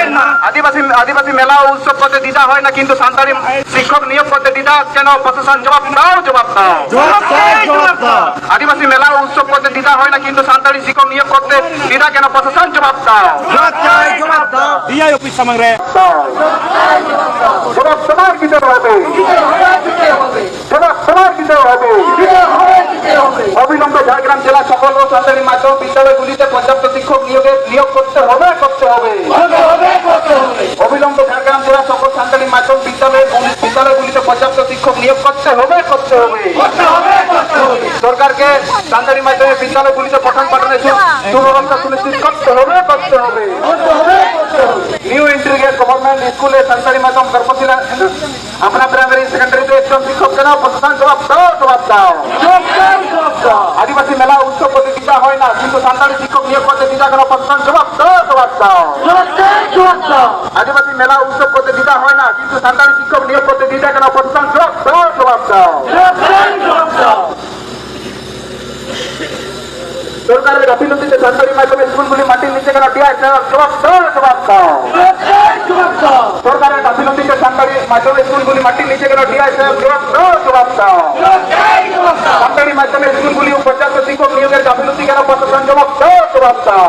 পারেন না আদিবাসী আদিবাসী মেলা উৎসব করতে দিদা হয় না কিন্তু সান্তালি শিক্ষক নিয়োগ করতে দিদা কেন প্রশাসন জবাব দাও জবাব দাও। আদিবাসী মেলা উৎসব করতে দিদা হয় না কিন্তু সান্তালি শিক্ষক নিয়োগ করতে দিদা কেন প্রশাসন জবাব দাও। জবাব ডিআই অফিস হবে। হবে। অবিলম্বে ঝাড়গ্রাম জেলা সকল ও সরকারি মাধ্যমিক বিদ্যালয়গুলিতে পর্যাপ্ত শিক্ষক নিয়োগে নিয়োগ করতে হবে করতে হবে। অবিলম্বে ঝাড়গ্রাম জেলা সকল সরকারি মাধ্যমিক বিদ্যালয় বিদ্যালয়গুলিতে পর্যাপ্ত শিক্ষক নিয়োগ করতে হবে করতে হবে। সরকারকে সরকারি মাধ্যমিক বিদ্যালয়গুলিতে পঠন পাঠনের সুব্যবস্থা সুনিশ্চিত করতে হবে করতে হবে। নিউ ইন্টিগ্রেট গভর্নমেন্ট স্কুলে সরকারি মাধ্যম গর্ভশীলা আমরা প্রাইমারি সেকেন্ডারিতে একজন শিক্ষক কেন? প্রশাসন জবাব দাও জবাব দাও। আদিবাসী মেলা উৎসব করতে দিতে হয় না কিন্তু সান্তালি শিক্ষক নিয়োগ করতে দিতে কেন প্রশাসন জবাব আদিবাসী মেলা উৎসব করতে দিতে হয় না, কিন্তু সান্তালি শিক্ষক নিয়োগ করতে দিতে কেন দাও সরকারের গাফিলতিতে সরকারি মাধ্যমে স্কুলগুলি মাটির নিচে কেন ডিআই জবাব দাও জবাব সরকারের গাফিলতিতে সরকারি মাধ্যমে স্কুলগুলি মাটির নিচে কেন ডিআই জবাব দাও জবাব সরকারি মাধ্যমে স্কুলগুলি পর্যাপ্ত শিক্ষক নিয়োগের গাফিলতি কেন প্রশাসন জবাব জবাব দাও।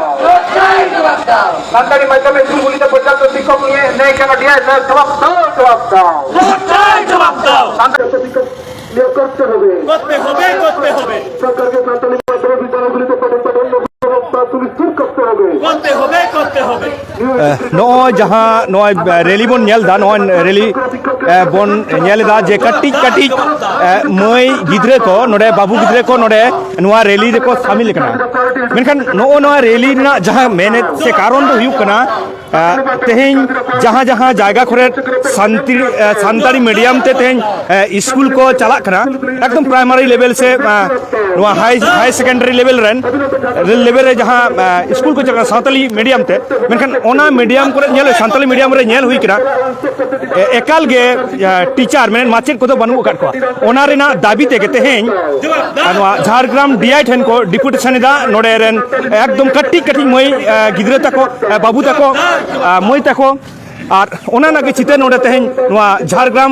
সরকারি মাধ্যমে স্কুলগুলিতে পর্যাপ্ত শিক্ষক নিয়ে নেই কেন ডিআই জবাব দাও জবাব দাও। জবাব দাও। শিক্ষক নিয়োগ করতে হবে। করতে হবে করতে হবে। সরকারকে সরকারি মাধ্যমে বিদ্যালয়গুলিতে পঠন পাঠন ব্যবস্থা সুনিশ্চিত করতে হবে করতে হবে করতে হবে ᱱᱚᱜᱼᱚᱭ ᱡᱟᱦᱟᱸ ᱱᱚᱜᱼᱚᱭ ᱨᱮᱞᱤ ᱵᱚᱱ ᱧᱮᱞ ᱮᱫᱟ ᱱᱚᱜᱼᱚᱭ ᱨᱮᱞᱤ ᱵᱚᱱ ᱧᱮᱞ ᱮᱫᱟ ᱡᱮ ᱠᱟᱹᱴᱤᱡ ᱠᱟᱹᱴᱤᱡ ᱢᱟᱹᱭ ᱜᱤᱫᱽᱨᱟᱹ ᱠᱚ ᱱᱚᱰᱮ ᱵᱟᱹᱵᱩ ᱜᱤᱫᱽᱨᱟᱹ ᱠᱚ ᱱᱚᱰᱮ ᱱᱚᱣᱟ ᱨᱮᱞᱤ ᱨᱮᱠᱚ ᱥᱟᱹᱢᱤᱞ ᱟᱠᱟᱱᱟ ᱢᱮᱱᱠᱷᱟᱱ ᱱᱚᱜᱼᱚ ᱱᱚᱣᱟ ᱨᱮᱞᱤ ᱨᱮᱱᱟᱜ ᱡᱟᱦᱟᱸ ᱢᱮᱱᱮᱫ ᱥᱮ ᱠᱟᱨᱚᱱ ᱫᱚ ᱦᱩᱭᱩᱜ ᱠᱟᱱᱟ ᱛᱮᱦᱮᱧ ᱡᱟᱦᱟᱸ ᱡᱟᱦᱟᱸ ᱡᱟᱭᱜᱟ ᱠᱚᱨᱮ ᱥᱟᱱᱛᱤ ᱥᱟᱱᱛᱟᱲᱤ ᱢᱤᱰᱤᱭᱟᱢ ᱛᱮ ᱛᱮᱦᱮᱧ ᱤᱥᱠᱩᱞ ᱠᱚ ᱪᱟᱞᱟᱜ ᱠᱟᱱᱟ ᱮᱠᱫᱚᱢ ᱯᱨᱟᱭᱢᱟᱨᱤ ᱞᱮᱵᱮᱞ ᱥᱮ ᱱᱚᱣᱟ ᱦᱟᱭ ᱦᱟᱭ ᱥᱮᱠᱮᱱᱰᱟᱨᱤ ᱞᱮᱵᱮᱞ ᱨᱮᱱ ᱞᱮᱵᱮᱞ ᱨᱮ ᱡᱟᱦᱟᱸ ᱤᱥᱠᱩᱞ ᱠᱚ ᱪᱟᱞᱟᱜ ᱠᱟᱱᱟ ᱥᱟᱱᱛᱟᱲᱤ ᱢᱤᱰᱤᱭᱟᱢ ᱛᱮ ᱢᱮᱱᱠᱷᱟᱱ ᱚᱱᱟ ᱢᱤᱰᱤᱭᱟᱢ ᱠᱚᱨᱮ ᱧᱮᱞ ᱥᱟᱱᱛᱟᱲᱤ ᱢᱤᱰᱤᱭᱟᱢ ᱨᱮ ᱧᱮᱞ ᱦᱩᱭ ᱠᱟᱱᱟ ᱮᱠᱟᱞ ᱜᱮ ᱴᱤᱪᱟᱨ ᱢᱮᱱ ᱢᱟᱪᱮᱫ ᱠᱚᱫᱚ ᱵᱟᱹᱱᱩᱜ ᱟᱠᱟᱫ ᱠᱚᱣᱟ ᱚᱱᱟ ᱨᱮᱱᱟᱜ ᱫᱟᱵᱤ ᱛᱮᱜᱮ ᱛᱮᱦᱮᱧ ᱱᱚᱣᱟ ᱡᱷᱟᱲᱜᱨᱟᱢ ᱰᱤᱟᱭ ᱴᱷᱮᱱ ᱠᱚ ᱰᱤᱯᱩᱴᱮᱥᱚᱱ ᱮᱫᱟ ᱱᱚᱰᱮ ᱨᱮᱱ ᱮᱠᱫᱚᱢ ᱠᱟᱹᱴᱤᱡ ᱠᱟᱹᱴᱤᱡ ᱢᱟᱹᱭ ᱜᱤᱫᱽᱨᱟᱹ ᱛᱟᱠᱚ ᱵᱟᱹᱵᱩ ᱛᱟᱠᱚ ᱢᱟᱹᱭ ᱛᱟᱠᱚ ᱟᱨ ᱚᱱᱟ আর ওনার নাকি চিতে নোডে তেহেন নোয়া ঝাড়গ্রাম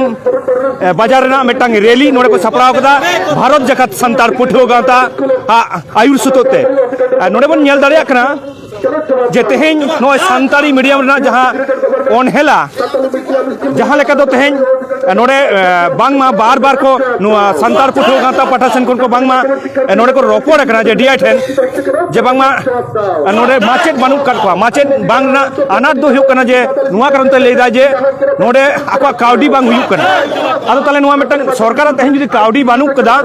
বাজার রেনা মেটাং রেলি নোডে কো সাপড়াও কদা ভারত জাকাত সান্তার পুঠো গাতা আয়ুর সুতোতে নোডে ᱵᱚᱱ ᱧᱮᱞ ᱫᱟᱲᱮᱭᱟᱜ ᱠᱟᱱᱟ ᱡᱮ ᱛᱮᱦᱮᱧ ᱱᱚᱜᱼᱚᱭ ᱥᱟᱱᱛᱟᱲᱤ ᱢᱤᱰᱤᱭᱟᱢ ᱨᱮᱱᱟᱜ ᱡᱟᱦᱟᱸ ᱚᱱᱦᱮᱞᱟ ᱡᱟᱦᱟᱸ ᱞᱮᱠᱟ ᱫᱚ ᱛᱮᱦᱮᱧ ᱱᱚᱰᱮ ᱵᱟᱝᱢᱟ ᱵᱟᱨ ᱵᱟᱨ ᱠᱚ ᱱᱚᱣᱟ ᱥᱟᱱᱛᱟᱲ ᱯᱟᱹᱴᱷᱩᱣᱟᱹ ᱜᱟᱶᱛᱟ ᱯᱟᱦᱴᱟ ᱥᱮᱱ ᱠᱷᱚᱱ ᱠᱚ ᱵᱟᱝᱢᱟ ᱱᱚᱰᱮ ᱠᱚ ᱨᱚᱯᱚᱲ ᱟᱠᱟᱱᱟ ᱡᱮ ᱰᱤᱟᱭ ᱴᱷᱮᱱ ᱡᱮ ᱵᱟᱝᱢᱟ ᱮ, ᱱᱚᱰᱮ ᱢᱟᱪᱮᱫ ᱵᱟᱹᱱᱩᱜ ᱟᱠᱟᱫ ᱠᱚᱣᱟ ᱢᱟᱪᱮᱫ ᱵᱟᱝ ᱨᱮᱱᱟᱜ ᱟᱱᱟᱴ ᱫᱚ ᱦᱩᱭᱩᱜ ᱠᱟᱱᱟ ᱡᱮ ᱱᱚᱣᱟ ᱠᱟᱨᱚᱱ ᱛᱮ ᱞᱟᱹᱭᱫᱟ ᱡᱮ ᱱᱚᱰᱮ ᱟᱠᱚᱣᱟᱜ ᱠᱟᱹᱣᱰᱤ ᱵᱟᱝ ᱦᱩᱭᱩᱜ ᱠᱟᱱᱟ ᱟᱫᱚ ᱛᱟᱦᱞᱮ ᱱᱚᱣᱟ ᱢᱤᱫᱴᱟᱝ ᱥᱚᱨᱠᱟᱨᱟᱜ ᱛᱮᱦᱮᱧ ᱡᱩᱫᱤ ᱠᱟᱹᱣᱰᱤ ᱵᱟᱹᱱᱩᱜ ᱠᱟᱫᱟ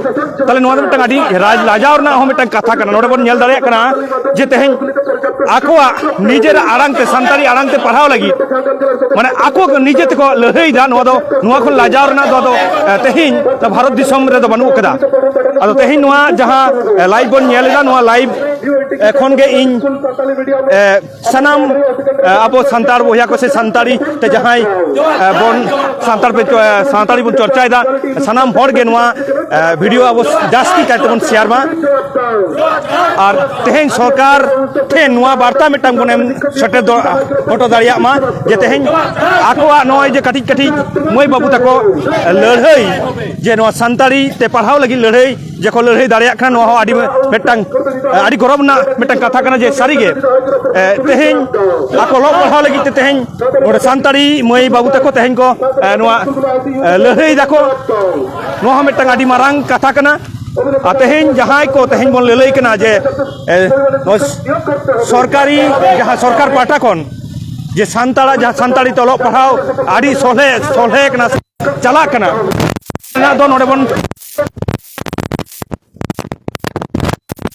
ᱛᱟᱦᱞᱮ ᱱᱚᱣᱟ ᱫᱚ ᱢᱤᱫᱴᱟᱝ ᱟᱹᱰᱤ ᱨᱟᱡᱽ ᱞᱟᱡᱟᱣ ᱨᱮᱱᱟᱜ ᱦᱚᱸ ᱢᱤᱫᱴᱟᱝ ᱠᱟᱛᱷᱟ ᱠᱟᱱᱟ ᱱᱚᱰᱮ ᱵᱚᱱ ᱧᱮᱞ ᱫᱟᱲᱮᱭᱟᱜ ᱠᱟᱱᱟ ᱡᱮ ᱛᱮᱦᱮᱧ ᱟᱠᱚᱣᱟᱜ ᱱᱤᱡᱮᱨᱟᱜ ᱟᱲᱟᱝ তে ᱥᱟᱱᱛᱟᱲᱤ ᱟᱲᱟᱝ তে ᱯᱟᱲᱦᱟᱣ ᱞᱟᱹᱜᱤᱫ ᱢᱟᱱᱮ ᱟᱠᱚ ᱱᱤᱡᱮ ᱛᱮᱠᱚ ᱞᱟᱹᱲᱦᱟᱹᱭᱫᱟ ᱱᱚᱣᱟ ᱫᱚ ᱱᱚᱣᱟ ᱠᱷᱚᱱ ᱞᱟᱡᱟᱣ ᱨᱮᱱᱟᱜ ᱫᱚ ᱟᱫᱚ ᱮ, ᱛᱮᱦᱮᱧ ᱫᱚ ᱵᱷᱟᱨᱚᱛ ᱫᱤᱥᱚᱢ ᱨᱮᱫᱚ ᱵᱟᱹᱱᱩᱜ ᱟᱠᱟᱫᱟ ᱟᱫᱚ ᱛᱮᱦᱮᱧ ᱱᱚᱣᱟ ᱡᱟᱦᱟᱸ ᱞᱟᱭᱤᱵ ᱵᱚᱱ ᱧᱮᱞ ᱮᱫᱟ ᱱᱚᱣᱟ ᱞᱟᱭᱤᱵ ᱠᱷᱚᱱ ᱜᱮ ᱤᱧ ᱥᱟᱱᱟᱢ ᱟᱵᱚ ᱥᱟᱱᱛᱟᱲ ᱵᱚᱭᱦᱟ ᱠᱚ ᱥᱮ ᱥᱟᱱᱛᱟᱲᱤ ᱛᱮ ᱡᱟᱦᱟᱸᱭ ᱵᱚᱱ ᱥᱟᱱᱛᱟᱲ ᱯᱮ ᱥᱟᱱᱛᱟᱲᱤ ᱵᱚᱱ ᱪᱚᱨᱪᱟᱭᱮᱫᱟ ᱥᱟᱱᱟᱢ ᱦᱚᱲ ᱜᱮ ᱱᱚᱣᱟ ᱵᱷᱤᱰᱤᱭᱳ ᱟᱵᱚ ᱡᱟᱹᱥᱛᱤ ᱠᱟᱭᱛᱮ ᱵᱚᱱ ᱥᱮᱭᱟᱨ ᱢᱟ ᱟᱨ ᱛᱮᱦᱮᱧ ᱥᱚᱨᱠᱟᱨ ᱴᱷᱮᱱ ᱱᱚᱣᱟ ᱵᱟᱨᱛᱟ ᱢᱤᱫᱴᱟᱝ ᱵᱚᱱ ᱮᱢ ᱥᱮᱴᱮᱨ ᱦᱚᱴᱚ ᱫᱟᱲᱮᱭᱟᱜ ᱢᱟ ᱡᱮ ᱛᱮᱦᱮᱧ ᱟᱠᱚᱣᱟᱜ ᱱᱚᱜᱼᱚᱭ ᱡᱮ ᱠᱟᱹᱴᱤᱡ ᱠᱟᱹᱴᱤᱡ ᱢᱟᱹᱭ ᱵᱟᱹᱵᱩ ᱛᱟᱠᱚ ᱞᱟᱹᱲᱦᱟᱹᱭ ᱡᱮ ᱱᱚᱣᱟ ᱥᱟᱱᱛᱟᱲᱤ ᱛᱮ ᱯᱟᱲᱦᱟᱣ ᱞᱟᱹᱜᱤᱫ ᱞᱟᱹᱲᱦᱟᱹᱭ ᱡᱮᱠᱚ ᱞᱟᱹᱲᱦᱟᱹᱭ ᱫᱟᱲᱮᱭᱟᱜ ᱠᱟᱱᱟ ᱱᱚᱣᱟ ᱦᱚᱸ ᱟᱹᱰᱤ ᱢᱤᱫᱴᱟᱝ ᱟᱹᱰᱤ ᱜᱚᱨᱚᱵᱽ ᱨᱮᱱᱟᱜ ᱢᱤᱫᱴᱟᱝ ᱠᱟᱛᱷᱟ ᱠᱟᱱᱟ ᱡᱮ ᱥᱟᱹᱨᱤᱜᱮ ᱛᱮᱦᱮᱧ ᱟᱠᱚ ᱚᱞᱚᱜ ᱯᱟᱲᱦᱟᱣ ᱞᱟᱹᱜᱤᱫ ᱛᱮ ᱛᱮᱦᱮᱧ ᱱᱚᱰᱮ ᱥᱟᱱᱛᱟᱲᱤ ᱢᱟᱹᱭ ᱵᱟᱹᱵᱩ ᱛᱟᱠᱚ ᱛᱮᱦᱮᱧ ᱠᱚ ᱱᱚᱣᱟ ᱞᱟᱹᱲᱦᱟᱹᱭ ᱫᱟᱠᱚ ᱱᱚᱣᱟ ᱦᱚᱸ ᱢᱤᱫᱴᱟᱝ ᱟᱹᱰᱤ ᱢᱟᱨᱟᱝ ᱠᱟᱛᱷᱟ ᱠᱟᱱᱟ আর তেহেন যাহাই কো তেহেন বন লেলাই কেনা যে সরকারি যাহা সরকার পাটা কোন যে সান্তাড়া যাহা সান্তাড়ি তলক পড়াও আড়ি সলহে সলহে কেনা চালা কেনা না দন ওড়ে বন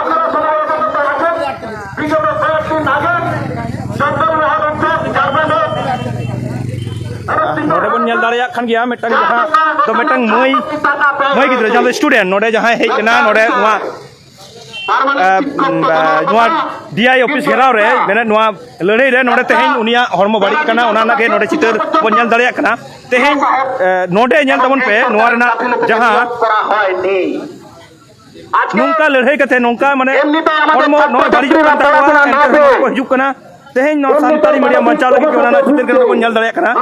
আপনারা সবাই একত্রিত আছেন। বিগত কয়েকদিন আগে সরকার মহাদন্ত জার্মানে ᱱᱚᱰᱮ ᱵᱚᱱ ᱧᱮᱞ ᱫᱟᱲᱮᱭᱟᱜ ᱠᱷᱟᱱ ᱜᱮᱭᱟ ᱢᱤᱫᱴᱟᱝ ᱡᱟᱦᱟᱸ ᱫᱚ ᱢᱤᱫᱴᱟᱝ ᱢᱟᱹᱭ ᱢᱟᱹᱭ ᱜᱤᱫᱽᱨᱟᱹ ᱡᱟᱦᱟᱸ ᱫᱚ ᱥᱴᱩᱰᱮᱱᱴ ᱱᱚᱰᱮ ᱡᱟᱦᱟᱸᱭ ᱦᱮᱡ ᱠᱟᱱᱟ ᱱᱚᱰᱮ ᱱᱚᱣᱟ ᱱᱚᱣᱟ ডিআই অফিস ঘেরাও রে মানে নয়া লড়াই রে নড়ে তেহেন উনিয়া হরমো বাড়ি কানা ওনা নাগে নড়ে চিতর বন জাল দাঁড়িয়া কানা তেহেন নড়ে জাল তাবন পে নয়া রেনা জাহা করা হয় নি ᱱᱚᱝᱠᱟ ᱞᱟᱹᱲᱦᱟᱹᱭ ᱠᱟᱛᱮ ᱱᱚᱝᱠᱟ ᱢᱟᱱᱮ ᱦᱚᱲᱢᱚ ᱱᱚᱣᱟ ᱵᱟᱹᱲᱤᱡᱚᱜ ᱠᱟᱱ ᱛᱟᱠᱚᱣᱟ ᱮᱱᱛᱮ ᱦᱚᱲᱢᱚ ᱠᱚ ᱦᱤᱡᱩᱜ ᱠᱟᱱᱟ ᱛᱮᱦᱮᱧ ᱱᱚᱣᱟ ᱥᱟᱱᱛᱟᱲᱤ ᱢᱤᱰᱤᱭᱟᱢ ᱵᱟᱧᱪᱟᱣ ᱞᱟᱹᱜᱤᱫ ᱜᱮ ᱚᱱᱟ ᱪᱤᱛᱟᱹᱨ ᱠᱟᱱᱟ ᱵᱚᱱ ᱧᱮᱞ ᱫᱟᱲᱮᱭᱟᱜ ᱠᱟᱱᱟ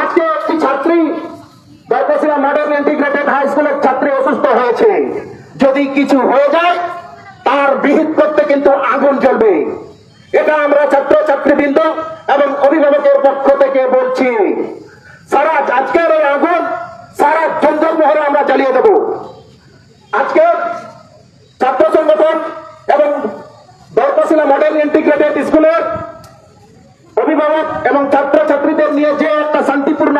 দর্পশিলা মডার্ন ইন্টিগ্রেটেড হাই স্কুলের ছাত্রী অসুস্থ হয়েছে যদি কিছু হয়ে যায় তার বিহিত করতে কিন্তু আগুন জ্বলবে এটা আমরা ছাত্র ছাত্রীবৃন্দ এবং অভিভাবকের পক্ষ থেকে বলছি সারা আজকের এই আগুন সারা জঙ্গল মহলে আমরা জ্বালিয়ে দেব আজকে মডেল ইন্টিগ্রেটেড স্কুলের অভিভাবক এবং ছাত্রছাত্রীদের নিয়ে যে একটা শান্তিপূর্ণ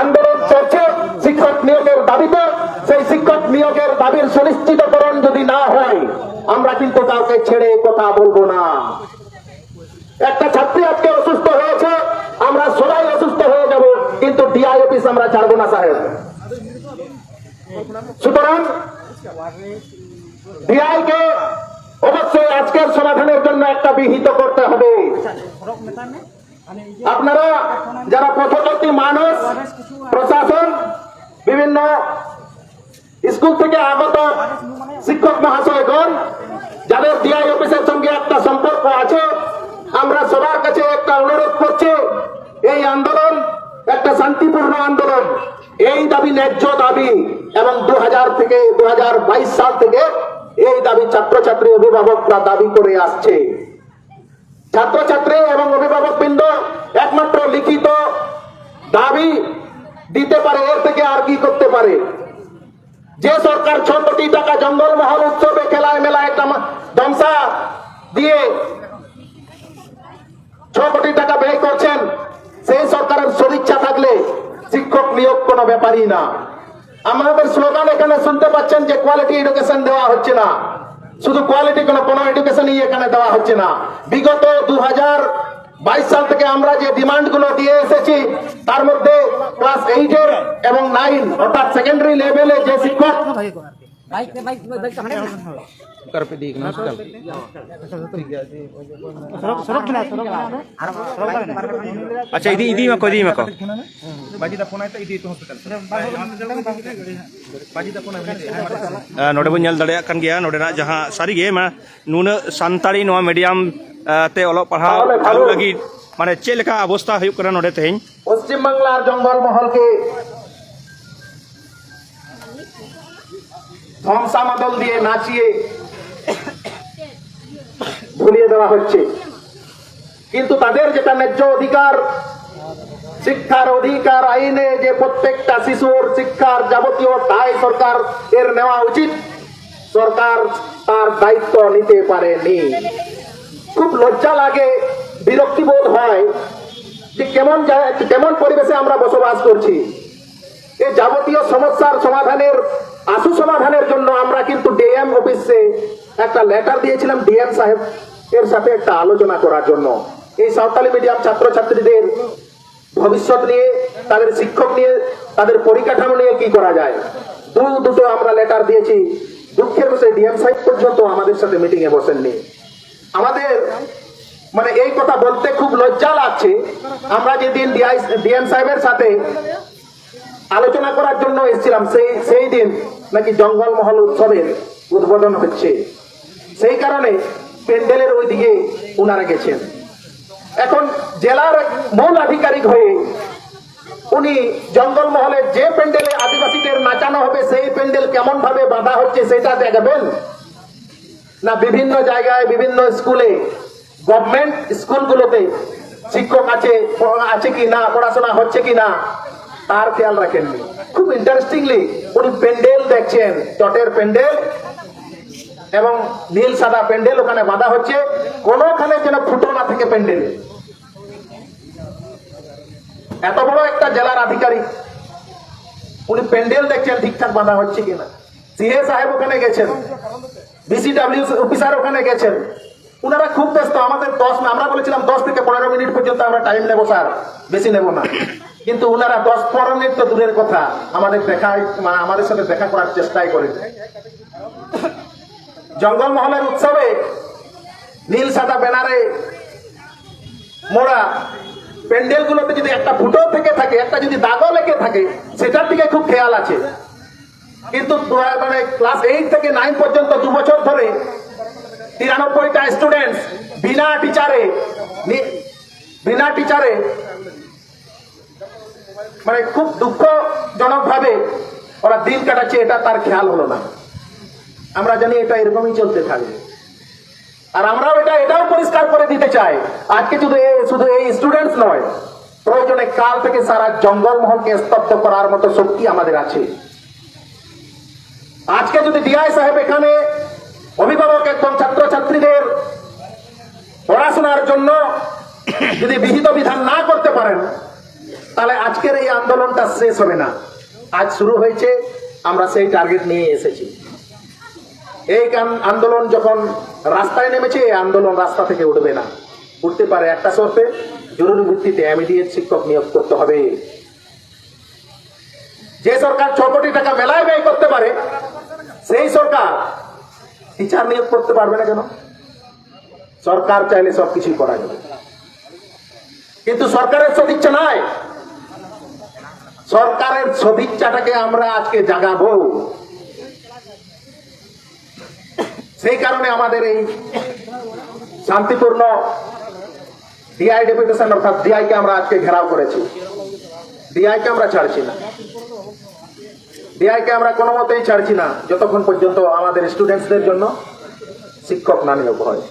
আন্দোলন চলছে, শিক্ষক নিয়োগের দাবিতে, সেই শিক্ষক নিয়োগের দাবির সুনিশ্চিতকরণ যদি না হয়, আমরা কিন্তু কাউকে ছেড়ে কথা বলব না। একটা ছাত্রী আজকে অসুস্থ হয়েছে, আমরা সবাই অসুস্থ হয়ে যাব, কিন্তু ডিআই অফিস আমরা ছাড়বো না, সাহেব। সুতরাং ডিআই কে আজকের সমাধানের জন্য একটা বিহিত করতে হবে। আপনারা যারা পথচলতি মানুষ, প্রশাসন, বিভিন্ন স্কুল থেকে আগত শিক্ষক মহাশয়গণ, যাদের ডিআই অফিসের সঙ্গে একটা সম্পর্ক আছে, আমরা সবার কাছে একটা অনুরোধ করছি, এই আন্দোলন একটা শান্তিপূর্ণ আন্দোলন। এই দাবি ন্যায্য দাবি এবং দু হাজার থেকে দু হাজার বাইশ সাল থেকে এই দাবি ছাত্রছাত্রী অভিভাবকরা দাবি করে আসছে। ছাত্রছাত্রী এবং অভিভাবক বৃন্দ একমাত্র লিখিত দাবি দিতে পারে, এর থেকে আর কি করতে পারে? যে সরকার ছ কোটি টাকা জঙ্গলমহল উৎসবে খেলায় মেলায় তামা- ধ্বংসা দিয়ে ছ কোটি টাকা ব্যয় করছেন, সেই সরকারের সদিচ্ছা থাকলে শিক্ষক নিয়োগ কোনো ব্যাপারই না। আমাদের স্লোগান এখানে শুনতে পাচ্ছেন যে কোয়ালিটি এডুকেশন দেওয়া হচ্ছে না। শুধু কোয়ালিটি কোনো কোনো এডুকেশনই এখানে দেওয়া হচ্ছে না। বিগত দু বাইশ সাল থেকে আমরা যে ডিমান্ডগুলো দিয়ে এসেছি, তার মধ্যে ক্লাস এইটের এবং নাইন অর্থাৎ সেকেন্ডারি লেভেলে যে শিক্ষক Baik, baik, baik, Karpet di kenal sekali. Sorok, sorok kena, sorok Acha idi idi mako idi mako. Baji da phone aita idi itu hospital. Baji da phone aita. Node bun nyal dadayak kan gaya node na jaha sari ge ma nuna santali noa medium te olok parha lalu lagi মানে চেলেকা অবস্থা হয়ে নড়ে তেহিন পশ্চিম বাংলার জঙ্গল মহলকে ধ্বংসামাদল দিয়ে নাচিয়ে ভুলিয়ে দেওয়া হচ্ছে। কিন্তু তাদের যেটা ন্যায্য অধিকার, শিক্ষার অধিকার আইনে যে প্রত্যেকটা শিশুর শিক্ষার যাবতীয় দায় সরকার এর নেওয়া উচিত, সরকার তার দায়িত্ব নিতে পারেনি। খুব লজ্জা লাগে, বিরক্তিবোধ হয় যে কেমন কেমন পরিবেশে আমরা বসবাস করছি। এই যাবতীয় সমস্যার সমাধানের আশু সমাধানের জন্য আমরা কিন্তু ডিএম অফিসে একটা লেটার দিয়েছিলাম ডিএম সাহেব, এর সাথে একটা আলোচনা করার জন্য। এই সাঁওতালি মিডিয়াম ছাত্রছাত্রীদের ভবিষ্যৎ নিয়ে, তাদের শিক্ষক নিয়ে, তাদের পরিকাঠামো নিয়ে কি করা যায়? দু দুটো আমরা লেটার দিয়েছি। দুঃখের বিষয়ে, ডিএম সাহেব পর্যন্ত আমাদের সাথে মিটিং এ বসেননি। আমাদের মানে এই কথা বলতে খুব লজ্জা লাগছে। আমরা যেদিন ডিএম সাহেবের সাথে আলোচনা করার জন্য এসেছিলাম। সেই সেই দিন নাকি জঙ্গলমহল উৎসবের উদ্বোধন হচ্ছে। সেই কারণে প্যান্ডেলের ওই দিকে উনারা গেছেন। এখন জেলার মূল আধিকারিক হয়ে উনি জঙ্গলমহলের যে প্যান্ডেলে আদিবাসীদের নাচানো হবে, সেই প্যান্ডেল কেমন ভাবে বাঁধা হচ্ছে সেটা দেখাবেন? না, বিভিন্ন জায়গায়, বিভিন্ন স্কুলে, গভর্নমেন্ট স্কুলগুলোতে শিক্ষক আছে আছে কি না, পড়াশোনা হচ্ছে কি না? তার খেয়াল রাখেননি খুব ইন্টারেস্টিংলি উনি প্যান্ডেল দেখছেন চটের প্যান্ডেল এবং নীল সাদা প্যান্ডেল ওখানে বাঁধা হচ্ছে, কোনোখানে যেন ফুটো না থেকে প্যান্ডেল। এত বড় একটা জেলার আধিকারিক, উনি প্যান্ডেল দেখছেন ঠিকঠাক বাঁধা হচ্ছে কিনা। সিএ সাহেব ওখানে গেছেন, বিসিডাব্লিউ অফিসার ওখানে গেছেন। ওনারা খুব ব্যস্ত, আমাদের দশ, আমরা বলেছিলাম দশ থেকে পনেরো মিনিট পর্যন্ত আমরা টাইম নেব, স্যার। বেশি নেব না। কিন্তু ওনারা দশ পনেরো তো দূরের কথা। আমাদের দেখা মানে আমাদের সাথে দেখা করার চেষ্টাই করেছে। জঙ্গলমহলের উৎসবে নীল সাদা ব্যানারে মোড়া। প্যান্ডেল গুলোতে যদি একটা ফুটো থেকে থাকে, একটা যদি দাগও লেগে থাকে, সেটার দিকে খুব খেয়াল আছে। কিন্তু মানে ক্লাস এইট থেকে নাইন পর্যন্ত দু বছর ধরে তিরানব্বইটা স্টুডেন্টস বিনা টিচারে বিনা টিচারে মানে খুব দুঃখজনক ভাবে ওরা দিন কাটাচ্ছে, এটা তার খেয়াল হলো না। আমরা জানি এটা এরকমই চলতে থাকবে। আর আমরাও এটা, এটাও পরিষ্কার করে দিতে চাই। আজকে শুধু শুধু এই স্টুডেন্টস নয়, প্রয়োজনে কাল থেকে সারা জঙ্গলমহলকে স্তব্ধ করার মতো শক্তি আমাদের আছে। আজকে যদি ডিআই সাহেব এখানে অভিভাবক একদম ছাত্রছাত্রীদের পড়াশোনার জন্য যদি বিহিত বিধান না করতে পারেন তাহলে আজকের এই আন্দোলনটা শেষ হবে না। আজ শুরু হয়েছে, আমরা সেই টার্গেট নিয়ে এসেছি। এই আন্দোলন যখন রাস্তায় নেমেছে, এই আন্দোলন রাস্তা থেকে উঠবে না। উঠতে পারে একটা শর্তে, জরুরি ভিত্তিতে ইমিডিয়েট শিক্ষক নিয়োগ করতে হবে। যে সরকার ছ কোটি টাকা মেলায় ব্যয় করতে পারে, সেই সরকার টিচার নিয়োগ করতে পারবে না কেন? সরকার চাইলে সবকিছুই করা যাবে। কিন্তু সরকারের সদিচ্ছা নাই। সরকারের সদিচ্ছাটাকে আমরা আজকে জাগাবো। সেই কারণে আমাদের এই শান্তিপূর্ণ ডিআই ডেপুটেশন অর্থাৎ ডিআই কে আমরা আজকে ঘেরাও করেছি। ডিআই কে আমরা ছাড়ছি না। ডিআই কে আমরা কোনো মতেই ছাড়ছি না, যতক্ষণ পর্যন্ত আমাদের স্টুডেন্টসদের জন্য শিক্ষক না নিয়োগ হয়।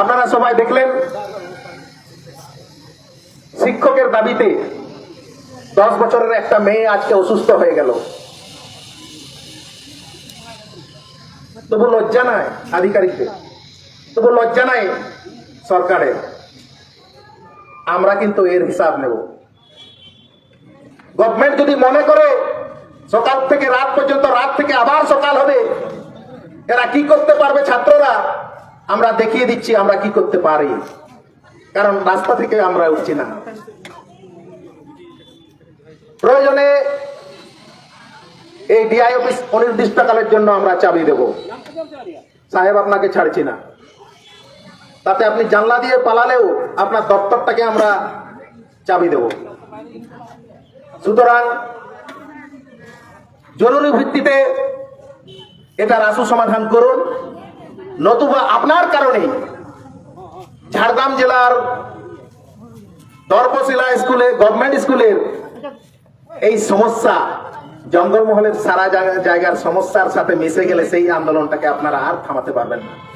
আপনারা সবাই দেখলেন, শিক্ষকের দাবিতে দশ বছরের একটা মেয়ে আজকে অসুস্থ হয়ে গেল। তবু লজ্জা নাই আধিকারিকদের। তবু লজ্জা নাই সরকারের। আমরা কিন্তু এর হিসাব নেব। গভর্নমেন্ট যদি মনে করে সকাল থেকে রাত পর্যন্ত, রাত থেকে আবার সকাল হবে, এরা কি করতে পারবে ছাত্ররা? আমরা দেখিয়ে দিচ্ছি আমরা কি করতে পারি। কারণ রাস্তা থেকে আমরা উঠছি না। প্রয়োজনে এই ডিআই অফিস অনির্দিষ্টকালের জন্য আমরা চাবি দেব। সাহেব, আপনাকে ছাড়ছি না। তাতে আপনি জানলা দিয়ে পালালেও আপনার দপ্তরটাকে আমরা চাবি দেব। সুতরাং জরুরি ভিত্তিতে এটার আশু সমাধান করুন। নতুবা আপনার কারণে ঝাড়গ্রাম জেলার দর্পশিলা স্কুলে, গভর্নমেন্ট স্কুলের এই সমস্যা জঙ্গলমহলের সারা জায়গা- জায়গার সমস্যার সাথে মিশে গেলে সেই আন্দোলনটাকে আপনারা আর থামাতে পারবেন না।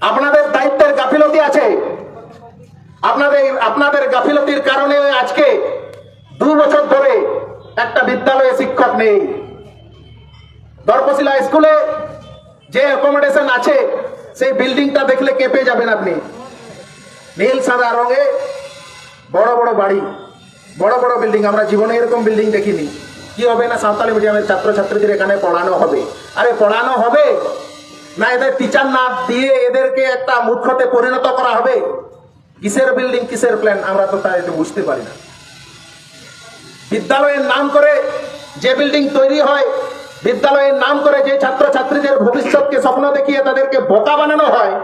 আপনাদের দায়িত্বের গাফিলতি আছে। আপনাদের আপনাদের গাফিলতির কারণে আজকে দু বছর ধরে একটা বিদ্যালয়ে শিক্ষক নেই। দর্পশিলা স্কুলে যে অ্যাকোমোডেশন আছে, সেই বিল্ডিংটা দেখলে কেঁপে যাবেন আপনি। নীল, সাদা রঙে বড় বড় বাড়ি, বড় বড় বিল্ডিং আমরা জীবনে এরকম বিল্ডিং দেখিনি। কি হবে না সাঁওতালি মিডিয়ামের ছাত্রছাত্রীদের এখানে পড়ানো হবে? আরে পড়ানো হবে? না এদের টিচার না দিয়ে এদেরকে একটা মূর্খতে পরিণত করা হবে? কিসের বিল্ডিং কিসের প্ল্যান আমরা তো তা এটা বুঝতে পারি না। বিদ্যালয়ের নাম করে যে বিল্ডিং তৈরি হয়, বিদ্যালয়ের নাম করে যে ছাত্রছাত্রীদের ভবিষ্যৎকে স্বপ্ন দেখিয়ে তাদেরকে বোকা বানানো হয়,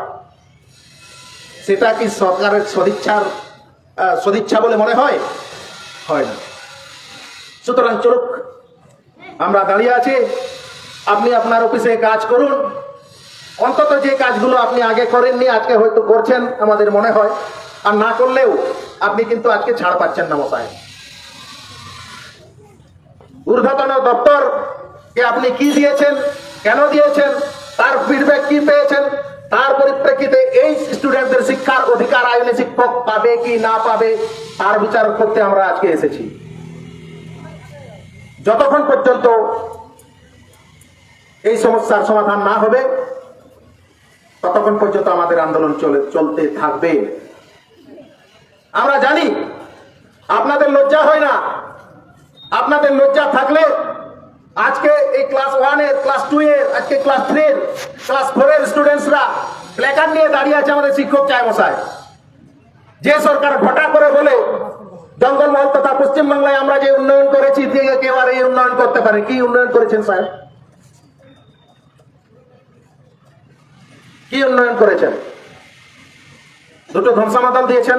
সেটা কি সরকারের সদিচ্ছার সদিচ্ছা বলে মনে হয়? হয় না। সুতরাং চলুক আমরা দাঁড়িয়ে আছি। আপনি আপনার অফিসে কাজ করুন। অন্তত যে কাজগুলো আপনি আগে করেননি আজকে হয়তো করছেন আমাদের মনে হয়। আর না করলেও আপনি কিন্তু আজকে ছাড় পাচ্ছেন না মশাই। ঊর্ধ্বতন দপ্তর কে আপনি কি দিয়েছেন? কেন দিয়েছেন? তার ফিডব্যাক কি পেয়েছেন? তার পরিপ্রেক্ষিতে এই স্টুডেন্টদের শিক্ষার অধিকার আইনে শিক্ষক পাবে কি না পাবে, তার বিচার করতে আমরা আজকে এসেছি। যতক্ষণ পর্যন্ত এই সমস্যার সমাধান না হবে, ততক্ষণ পর্যন্ত আমাদের আন্দোলন চলে, চলতে থাকবে। আমরা জানি, আপনাদের লজ্জা হয় না। আপনাদের লজ্জা থাকলে আজকে এই ক্লাস ওয়ানের ক্লাস টু এর আজকে ক্লাস থ্রি এর ক্লাস ফোর এর স্টুডেন্টসরা প্ল্যাকার্ড নিয়ে দাঁড়িয়ে আছে আমাদের শিক্ষক চায় মশাই যে সরকার ঘটা করে বলে জঙ্গলমহল তথা পশ্চিমবাংলায় আমরা যে উন্নয়ন করেছি কেউ আর এই উন্নয়ন করতে পারে। কি উন্নয়ন করেছেন সাহেব কি উন্নয়ন করেছেন? দুটো ধ্বংসামাদল দিয়েছেন।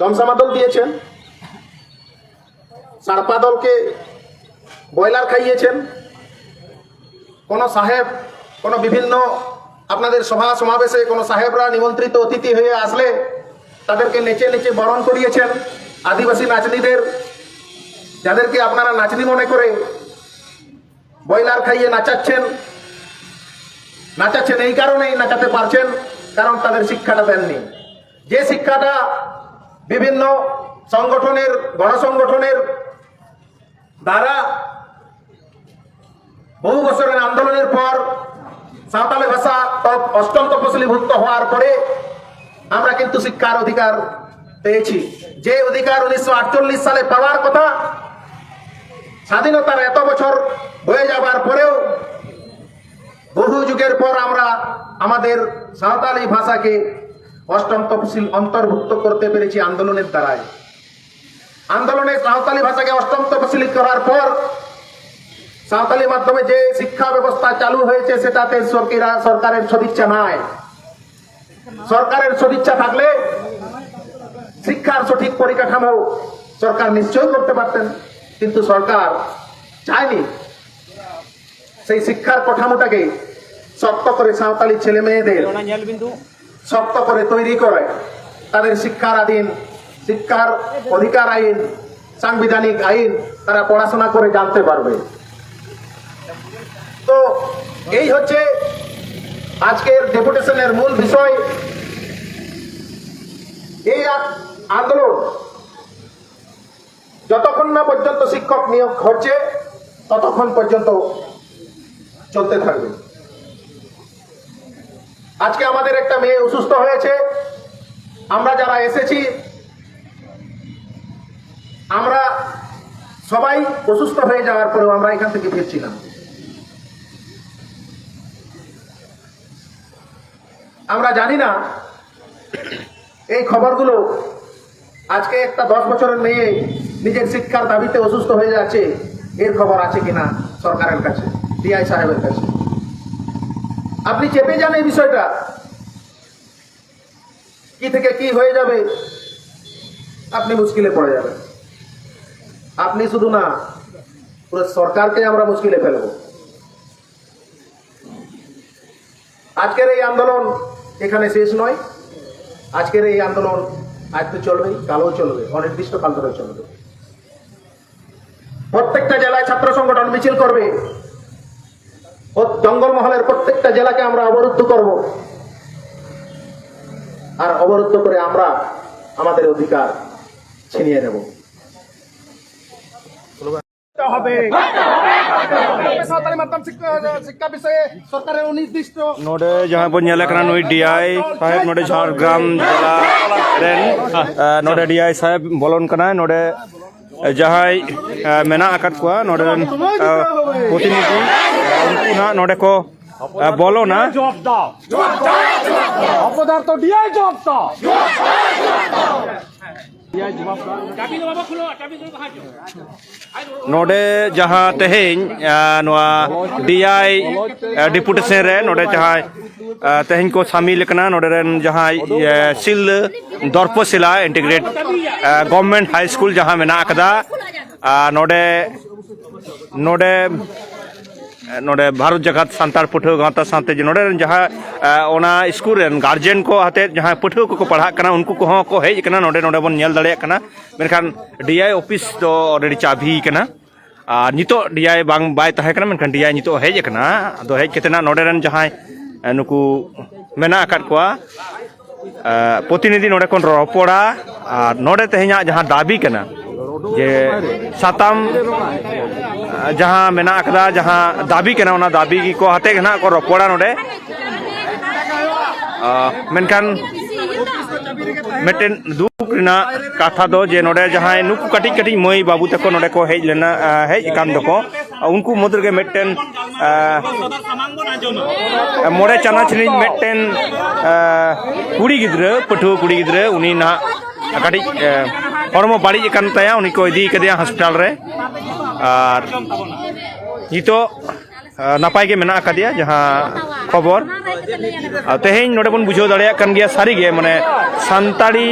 ধ্বংসামাদল দিয়েছেন। সাড়পা দলকে খাইয়েছেন। কোন সাহেব, কোন বিভিন্ন আপনাদের সভা সমাবেশে কোন সাহেবরা নিমন্ত্রিত অতিথি হয়ে আসলে তাদেরকে নেচে নেচে বরণ করিয়েছেন। আদিবাসী নাচনিদের, যাদেরকে আপনারা নাচনি মনে করে ব্রয়লার খাইয়ে নাচাচ্ছেন। নাচাচ্ছেন এই কারণেই নাচাতে পারছেন, কারণ তাদের শিক্ষাটা দেননি। যে শিক্ষাটা বিভিন্ন সংগঠনের, গণসংগঠনের দ্বারা বহু বছরের আন্দোলনের পর সাঁওতালি ভাষা অষ্টম তপশিলীভুক্ত হওয়ার পরে আমরা কিন্তু শিক্ষার অধিকার পেয়েছি। যে অধিকার উনিশশো আটচল্লিশ সালে পাওয়ার কথা, স্বাধীনতার এত বছর হয়ে যাবার পরেও বহু যুগের পর আমরা আমাদের সাঁওতালি ভাষাকে অষ্টম তফসিল অন্তর্ভুক্ত করতে পেরেছি আন্দোলনের দ্বারায়। আন্দোলনে সাঁওতালি ভাষাকে অষ্টম তফসিলি করার পর সাঁওতালি মাধ্যমে যে শিক্ষা ব্যবস্থা চালু হয়েছে সেটাতে সরকারের সদিচ্ছা নাই। সরকারের সদিচ্ছা থাকলে শিক্ষার সঠিক পরিকাঠামো সরকার নিশ্চয় করতে পারতেন কিন্তু সরকার চায়নি। সেই শিক্ষার কাঠামোটাকে শক্ত করে সাঁওতালি ছেলে মেয়েদের শক্ত করে তৈরি করে। তাদের শিক্ষার আধীন শিক্ষার অধিকার আইন, সাংবিধানিক আইন তারা পড়াশোনা করে জানতে পারবে। তো এই হচ্ছে আজকের ডেপুটেশনের মূল বিষয়। এই আন্দোলন যতক্ষণ না পর্যন্ত শিক্ষক নিয়োগ হচ্ছে ততক্ষণ পর্যন্ত চলতে থাকবে। আজকে আমাদের একটা মেয়ে অসুস্থ হয়েছে। আমরা যারা এসেছি আমরা সবাই অসুস্থ হয়ে যাওয়ার পরেও আমরা এখান থেকে ফিরছিলাম। আমরা জানি না এই খবরগুলো আজকে একটা দশ বছরের মেয়ে নিজের শিক্ষার দাবিতে অসুস্থ হয়ে যাচ্ছে, এর খবর আছে কিনা সরকারের কাছে ডিআই সাহেবের কাছে? আপনি চেপে যান এই বিষয়টা। কি থেকে কি হয়ে যাবে, আপনি মুশকিলে পড়ে যাবেন। আপনি শুধু না, পুরো সরকারকে আমরা মুশকিলে ফেলব। আজকের এই আন্দোলন এখানে শেষ নয়। আজকের এই আন্দোলন আজ তো চলবেই, কালও চলবে অনির্দিষ্ট কাল ধরে চলবে। প্রত্যেকটা জেলায় ছাত্র সংগঠন মিছিল করবে। জঙ্গলমহলের প্রত্যেকটা জেলাকে আমরা অবরুদ্ধ করব। আর অবরুদ্ধ করে আমরা আমাদের অধিকার ছিনিয়ে নেব। হবে শিক্ষা বিষয়ে সরকারের অনির্দিষ্ট নোডে জামাপুর এলাকার ওই ডিআই সাহেব নোডে ঝাড়গ্রাম জেলা রেন নোডে ডিআই সাহেব বলন কানা নোডে ᱡᱟᱦᱟᱸᱭ ᱢᱮᱱᱟᱜ ᱟᱠᱟᱫ ᱠᱚᱣᱟ ᱱᱚᱰᱮᱨᱮᱱ ᱯᱨᱚᱛᱤᱱᱤᱫᱷᱤ ᱩᱱᱠᱩ ᱦᱟᱸᱜ ᱱᱚᱰᱮ ᱠᱚ ᱵᱚᱞᱚᱱᱟ ᱚᱯᱚᱫᱟᱨᱛᱚ ᱰᱤᱟᱭ ᱡᱚᱵ ᱫᱚ ᱱᱚᱰᱮ ᱡᱟᱦᱟᱸ ᱛᱮᱦᱮᱧ ᱱᱚᱣᱟ ᱰᱤᱟᱭ ᱰᱤᱯᱩᱴᱮᱥᱚᱱ ᱨᱮ ᱱᱚᱰᱮ ᱡᱟᱦᱟᱸᱭ ᱛᱮᱦᱮᱧ ᱠᱚ ᱥᱟᱢᱤᱞ ᱟᱠᱟᱱᱟ ᱱᱚᱰᱮ ᱨᱮᱱ ᱡᱟᱦᱟᱸᱭ ᱥᱤᱞ ᱫᱚᱨᱯᱚᱥᱤᱞᱟ ᱤᱱᱴᱤᱜᱨᱮᱴ ᱜᱚᱵᱷᱚᱨᱱᱢᱮᱱᱴ ᱦᱟᱭ ᱥᱠᱩᱞ ᱡᱟᱦᱟᱸ ᱢᱮᱱᱟᱜ ᱟᱠᱟᱫᱟ ᱱᱚᱰᱮ ᱱᱚᱰᱮ ᱱᱚᱰᱮ ᱵᱷᱟᱨᱚᱛ ᱡᱟᱠᱟᱛ ᱥᱟᱱᱛᱟᱲ ᱯᱟᱹᱴᱷᱩᱣᱟᱹ ᱜᱟᱶᱛᱟ ᱥᱟᱶᱛᱮ ᱱᱚᱰᱮ ᱨᱮᱱ ᱡᱟᱦᱟᱸ ᱚᱱᱟ ᱥᱠᱩᱞ ᱨᱮᱱ ᱜᱟᱨᱡᱮᱱ ᱠᱚ ᱟᱛᱮ ᱡᱟᱦᱟᱸ ᱯᱟᱹᱴᱷᱩᱣᱟᱹ ᱠᱚᱠᱚ ᱯᱟᱲᱦᱟᱜ ᱠᱟᱱᱟ ᱩᱱᱠᱩ ᱠᱚᱦᱚᱸ ᱠᱚ ᱦᱮᱡ ᱟᱠᱟᱱᱟ ᱱᱚᱰᱮ ᱱᱚᱰᱮ ᱵᱚᱱ ᱧᱮᱞ ᱫᱟᱲᱮᱭᱟᱜ ᱠᱟᱱᱟ ᱢᱮᱱᱠᱷᱟᱱ ᱰᱤᱟᱭ ᱚᱯᱷᱤᱥ ᱫᱚ ᱚᱞᱨᱮᱰᱤ ᱪᱟᱵᱤ ᱟᱠᱟᱱᱟ ᱟᱨ ᱱᱤᱛᱚᱜ ᱰᱤᱟᱭ ᱵᱟᱝ ᱵᱟᱭ ᱛᱟᱦᱮᱸ ᱠᱟᱱᱟ ᱢᱮᱱᱠᱷᱟᱱ ᱰᱤᱟᱭ ᱱᱤᱛᱚᱜ ᱦᱮᱡ ᱟᱠᱟᱱᱟ ᱟᱫᱚ ᱦᱮᱡ ᱠᱟᱛᱮ ᱱᱚᱰᱮ ᱨᱮᱱ ᱡᱟᱦᱟᱸᱭ ᱱᱩᱠᱩ ᱢᱮᱱᱟᱜ ᱟᱠᱟᱫ ᱠᱚᱣᱟ ᱯᱨᱚᱛᱤᱱᱤᱫᱷᱤ ᱱᱚᱰᱮ ᱠᱷᱚᱱ ᱨᱚᱯᱚᱲᱟ ᱟᱨ ᱱᱚᱰᱮ ᱛᱮᱦᱮᱧᱟᱜ ᱡᱟᱦᱟᱸ ᱫᱟᱵᱤ ᱠᱟᱱᱟ যে ᱥᱟᱛᱟᱢ ᱡᱟᱦᱟᱸ ᱢᱮᱱᱟᱜ ᱟᱠᱟᱫᱟ ᱡᱟᱦᱟᱸ ᱫᱟᱵᱤ ᱠᱟᱱᱟ ᱚᱱᱟ ᱫᱟᱵᱤ ᱠᱚ ᱦᱟᱛᱮ ᱜᱮ ᱱᱟᱦᱟᱜ ᱠᱚ ᱨᱚᱯᱚᱲᱟ ᱱᱚᱰᱮ ᱢᱮᱱᱠᱷᱟᱱ ᱢᱤᱫᱴᱮᱱ ᱫᱩᱠ ᱨᱮᱱᱟᱜ ᱠᱟᱛᱷᱟ ᱫᱚ ᱡᱮ ᱱᱚᱰᱮ ᱡᱟᱦᱟᱸᱭ ᱱᱩᱠᱩ ᱠᱟᱹᱴᱤᱡ ᱠᱟᱹᱴᱤᱡ ᱢᱟᱹᱭ ᱵᱟᱹᱵᱩ ᱛᱟᱠᱚ ᱱᱚᱰᱮ ᱠᱚ ᱦᱮᱡ ᱞᱮᱱᱟ ᱦᱮᱡ ᱟᱠᱟᱱ ᱫᱚᱠᱚ ᱩᱱᱠᱩ ᱢᱩᱫᱽ ᱨᱮᱜᱮ ᱢᱤᱫᱴᱮᱱ ᱢᱚᱬᱮ ᱪᱟᱱᱟᱪ ᱨᱤᱱᱤᱡ ᱢᱤᱫᱴᱮᱱ ᱠᱩᱲᱤ ᱜᱤᱫᱽᱨᱟᱹ ᱯᱟᱹᱴᱷᱩᱣᱟᱹ ᱠᱩᱲᱤ ᱜᱤᱫᱽᱨᱟᱹ ᱩᱱᱤ ᱱᱟᱦᱟᱜ ᱠᱟᱹᱴᱤᱡ ᱦᱚᱲᱢᱚ ᱵᱟᱹᱲᱤᱡ ᱟᱠᱟᱱ ᱛᱟᱭᱟ ᱩᱱᱤ ᱠᱚ ᱤᱫᱤ ᱠᱟᱫᱮᱭᱟ ᱦᱟᱥᱯᱟᱛᱟᱞ ᱨᱮ ᱟᱨ ᱱᱤᱛᱚᱜ ᱱᱟᱯᱟᱭ ᱜᱮ ᱢᱮᱱᱟᱜ ᱟᱠᱟᱫᱮᱭᱟ ᱡᱟᱦᱟᱸ ᱠᱷᱚᱵᱚᱨ ᱛᱮᱦᱮᱧ ᱱᱚᱰᱮ ᱵᱚᱱ ᱵᱩᱡᱷᱟᱹᱣ ᱫᱟᱲᱮᱭᱟᱜ ᱠᱟᱱ ᱜᱮᱭᱟ ᱥᱟᱹᱨᱤᱜᱮ ᱢᱟᱱᱮ ᱥᱟᱱᱛᱟᱲᱤ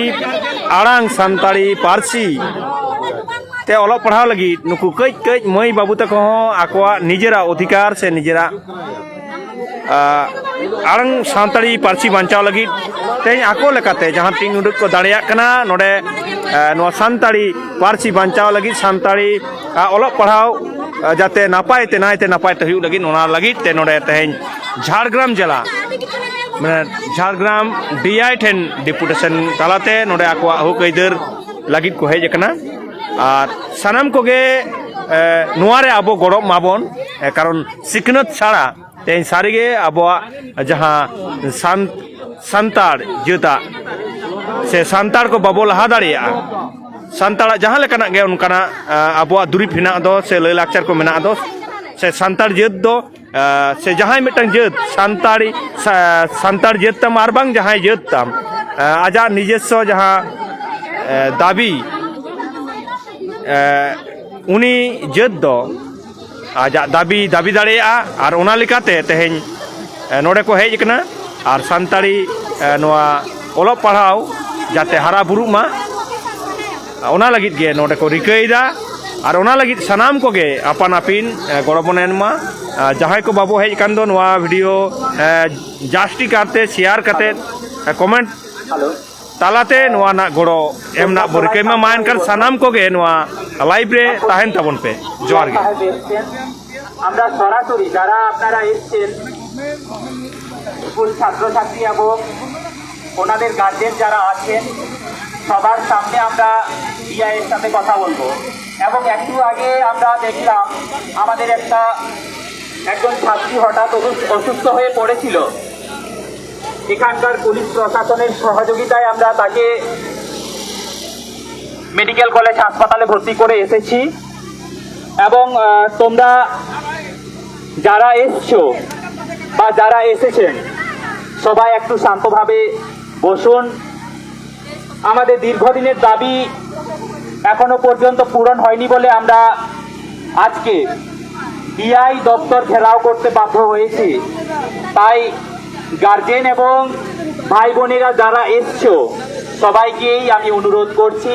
ᱟᱲᱟᱝ ᱥᱟᱱᱛᱟᱲᱤ ᱯᱟᱹᱨᱥᱤ ᱛᱮ ᱚᱞᱚᱜ ᱯᱟᱲᱦᱟᱣ ᱞᱟᱹᱜᱤᱫ ᱱᱩᱠᱩ ᱠᱟᱹᱡ ᱠᱟᱹᱡ ᱢᱟᱹᱭ ᱵᱟᱹᱵᱩ ᱛᱟᱠᱚ ᱦᱚᱸ ᱟᱠᱚᱣᱟᱜ ᱱᱤᱡᱮᱨᱟᱜ ᱚᱫᱷᱤᱠᱟᱨ ᱥᱮ ᱱᱤᱡᱮᱨᱟᱜ ᱟᱲᱟᱝ ᱥᱟᱱᱛᱟᱲᱤ ᱯᱟᱹᱨᱥᱤ ᱵᱟᱧᱪᱟᱣ ᱞᱟᱹᱜᱤᱫ ᱛᱮᱦᱮᱧ ᱟᱠᱚ ᱞᱮᱠᱟᱛᱮ ᱡᱟᱦᱟᱸ ᱛᱤᱱ ᱩᱰᱩᱠ ᱠᱚ ᱫᱟᱲᱮᱭᱟᱜ ᱠᱟᱱᱟ ᱱᱚᱰᱮ ᱱᱚᱣᱟ ᱥᱟᱱᱛᱟᱲᱤ ᱯᱟᱹᱨᱥᱤ ᱵᱟᱧᱪᱟᱣ ᱞᱟᱹᱜᱤᱫ ᱥᱟᱱᱛᱟᱲᱤ ᱚᱞᱚᱜ ᱯᱟᱲᱦᱟᱣ ᱡᱟᱛᱮ ᱱᱟᱯᱟᱭ ᱛᱮ ᱱᱟᱭᱛᱮ ᱱᱟᱯᱟᱭ ᱛᱮ ᱦᱩᱭᱩᱜ ᱞᱟᱹᱜᱤᱫ ᱚᱱᱟ ᱞᱟᱹᱜᱤᱫ ᱛᱮ ᱱᱚᱰᱮ ᱛᱮᱦᱮᱧ ᱡᱷᱟᱲᱜᱨᱟᱢ ᱡᱮᱞᱟ ᱢᱟᱱᱮ ᱡᱷᱟᱲᱜᱨᱟᱢ ᱰᱤᱟᱭ ᱴᱷᱮᱱ ᱰᱮᱯᱩᱴᱮᱥᱚᱱ ᱛᱟᱞᱟᱛᱮ ᱱᱚᱰᱮ ᱟᱠᱚᱣᱟᱜ ᱦᱩᱠ ᱟᱹᱭᱫᱟᱹᱨ ᱞᱟᱹᱜᱤᱫ ᱠᱚ ᱦᱮᱡ ᱟᱠᱟᱱᱟ ᱟᱨ ᱥᱟᱱᱟᱢ ᱠᱚᱜᱮ ᱱᱚᱣᱟᱨᱮ ᱟᱵᱚ ᱜᱚᱲᱚᱜ ᱢᱟᱵᱚᱱ ᱠᱟᱨᱚᱱ ᱥᱤᱠᱷᱱᱟᱹᱛ ᱪᱷᱟᱲᱟ ᱛᱮᱦᱮᱧ ᱥᱟᱹᱨᱤᱜᱮ ᱟᱵᱚᱣᱟᱜ ᱡᱟᱦᱟᱸ ᱥᱟᱱ ᱥᱟᱱᱛᱟᱲ ᱡᱟᱹᱛᱟᱜ ᱥᱮ ᱥᱟᱱᱛᱟᱲ ᱠᱚ ᱵᱟᱵᱚ ᱞᱟᱦᱟ ᱫᱟᱲᱮᱭᱟᱜᱼᱟ ᱥᱟᱱᱛᱟᱲᱟᱜ ᱡᱟᱦᱟᱸ ᱞᱮᱠᱟᱱᱟᱜ ᱜᱮ ᱚᱱᱠᱟᱱᱟᱜ ᱟᱵᱚᱣᱟᱜ ᱫᱩᱨᱤᱵᱽ ᱦᱮᱱᱟᱜ ᱫᱚ ᱥᱮ ᱞᱟᱹᱭᱼᱞᱟᱠᱪᱟᱨ ᱠᱚ ᱢᱮᱱᱟᱜ ᱫᱚ ᱥᱮ ᱥᱟᱱᱛᱟᱲ ᱡᱟᱹᱛ ᱫᱚ ᱥᱮ ᱡᱟᱦᱟᱸᱭ ᱢᱤᱫᱴᱟᱝ ᱡᱟᱹᱛ ᱥᱟᱱᱛᱟᱲᱤ ᱥᱟᱱᱛᱟᱲ ᱡᱟᱹᱛ ᱛᱟᱢ ᱟᱨ ᱵᱟᱝ ᱡᱟᱦᱟᱸᱭ ᱡᱟᱹᱛ ᱛᱟᱢ ᱟᱡᱟᱜ ᱱᱤᱡᱮᱥᱥᱚ ᱡᱟᱦᱟᱸ দাবি ᱩᱱᱤ ᱡᱟᱹᱛ ᱫᱚ ᱟᱡᱟᱜ ᱫᱟᱵᱤ ᱫᱟᱵᱤ ᱫᱟᱲᱮᱭᱟᱜᱼᱟ ᱟᱨ ᱚᱱᱟ ᱞᱮᱠᱟᱛᱮ ᱛᱮᱦᱮᱧ ᱱᱚᱰᱮ ᱠᱚ ᱦᱮᱡ ᱟᱠᱟᱱᱟ ᱟᱨ ᱥᱟᱱᱛᱟᱲᱤ ᱱᱚᱣᱟ ᱚᱞᱚᱜ ᱯᱟᱲᱦᱟᱣ ᱡᱟᱛᱮ ᱦᱟᱨᱟ ᱵᱩᱨᱩᱜ ᱢᱟ ᱚᱱᱟ ᱞᱟᱹᱜᱤᱫ ᱜᱮ ᱱᱚᱰᱮ ᱠᱚ ᱨᱤᱠᱟᱹᱭᱮᱫᱟ ᱟᱨ ᱚᱱᱟ ᱞᱟᱹᱜᱤᱫ ᱥᱟᱱᱟᱢ ᱠᱚᱜᱮ ᱟᱯᱟᱱ ᱟᱹᱯᱤᱱ ᱜᱚᱲᱚ ᱵᱚᱱ ᱮᱢ ᱢᱟ ᱡᱟᱦᱟᱸᱭ ᱠᱚ ᱵᱟᱵᱚ ᱦᱮᱡ ᱟᱠᱟᱱ ᱫᱚ ᱱᱚᱣᱟ ᱵᱷᱤᱰᱤᱭᱳ ᱡᱟᱥᱴᱤ ᱠᱟᱨᱛᱮ ᱥᱮᱭᱟᱨ ᱠᱟᱛᱮᱫ ᱠᱚᱢᱮᱱᱴ ᱛᱟᱞᱟᱛᱮ ᱱᱚᱣᱟ ᱨᱮᱱᱟᱜ ᱜᱚᱲᱚ ᱮᱢ ᱨᱮᱱᱟᱜ ᱵᱚ ᱨᱤᱠᱟᱹᱭ ᱢᱟ ᱢᱟ ᱮᱱᱠᱷᱟᱱ ᱥᱟᱱᱟᱢ ᱠᱚᱜᱮ ᱱᱚᱣᱟ ᱞᱟᱭᱤᱵ ᱨᱮ ᱛᱟᱦᱮᱱ ᱛᱟᱵᱚᱱ ᱯᱮ ᱡᱚᱦᱟᱨ ᱜᱮ আমরা সরাসরি যারা আপনারা এসছেন স্কুল ছাত্রছাত্রী এবং ওনাদের গার্জেন যারা আছেন, সবার সামনে আমরা ডিআইয়ের সাথে কথা বলব। এবং একটু আগে আমরা দেখলাম, আমাদের একটা একজন ছাত্রী হঠাৎ অসুস্থ হয়ে পড়েছিল। এখানকার পুলিশ প্রশাসনের সহযোগিতায় আমরা তাকে মেডিকেল কলেজ হাসপাতালে ভর্তি করে এসেছি। এবং তোমরা যারা এসছো বা যারা এসেছেন সবাই একটু শান্তভাবে বসুন। আমাদের দীর্ঘদিনের দাবি এখনও পর্যন্ত পূরণ হয়নি বলে আমরা আজকে ডিআই দপ্তর ঘেরাও করতে বাধ্য হয়েছি। তাই গার্জেন এবং ভাই বোনেরা যারা এসছো সবাইকেই আমি অনুরোধ করছি,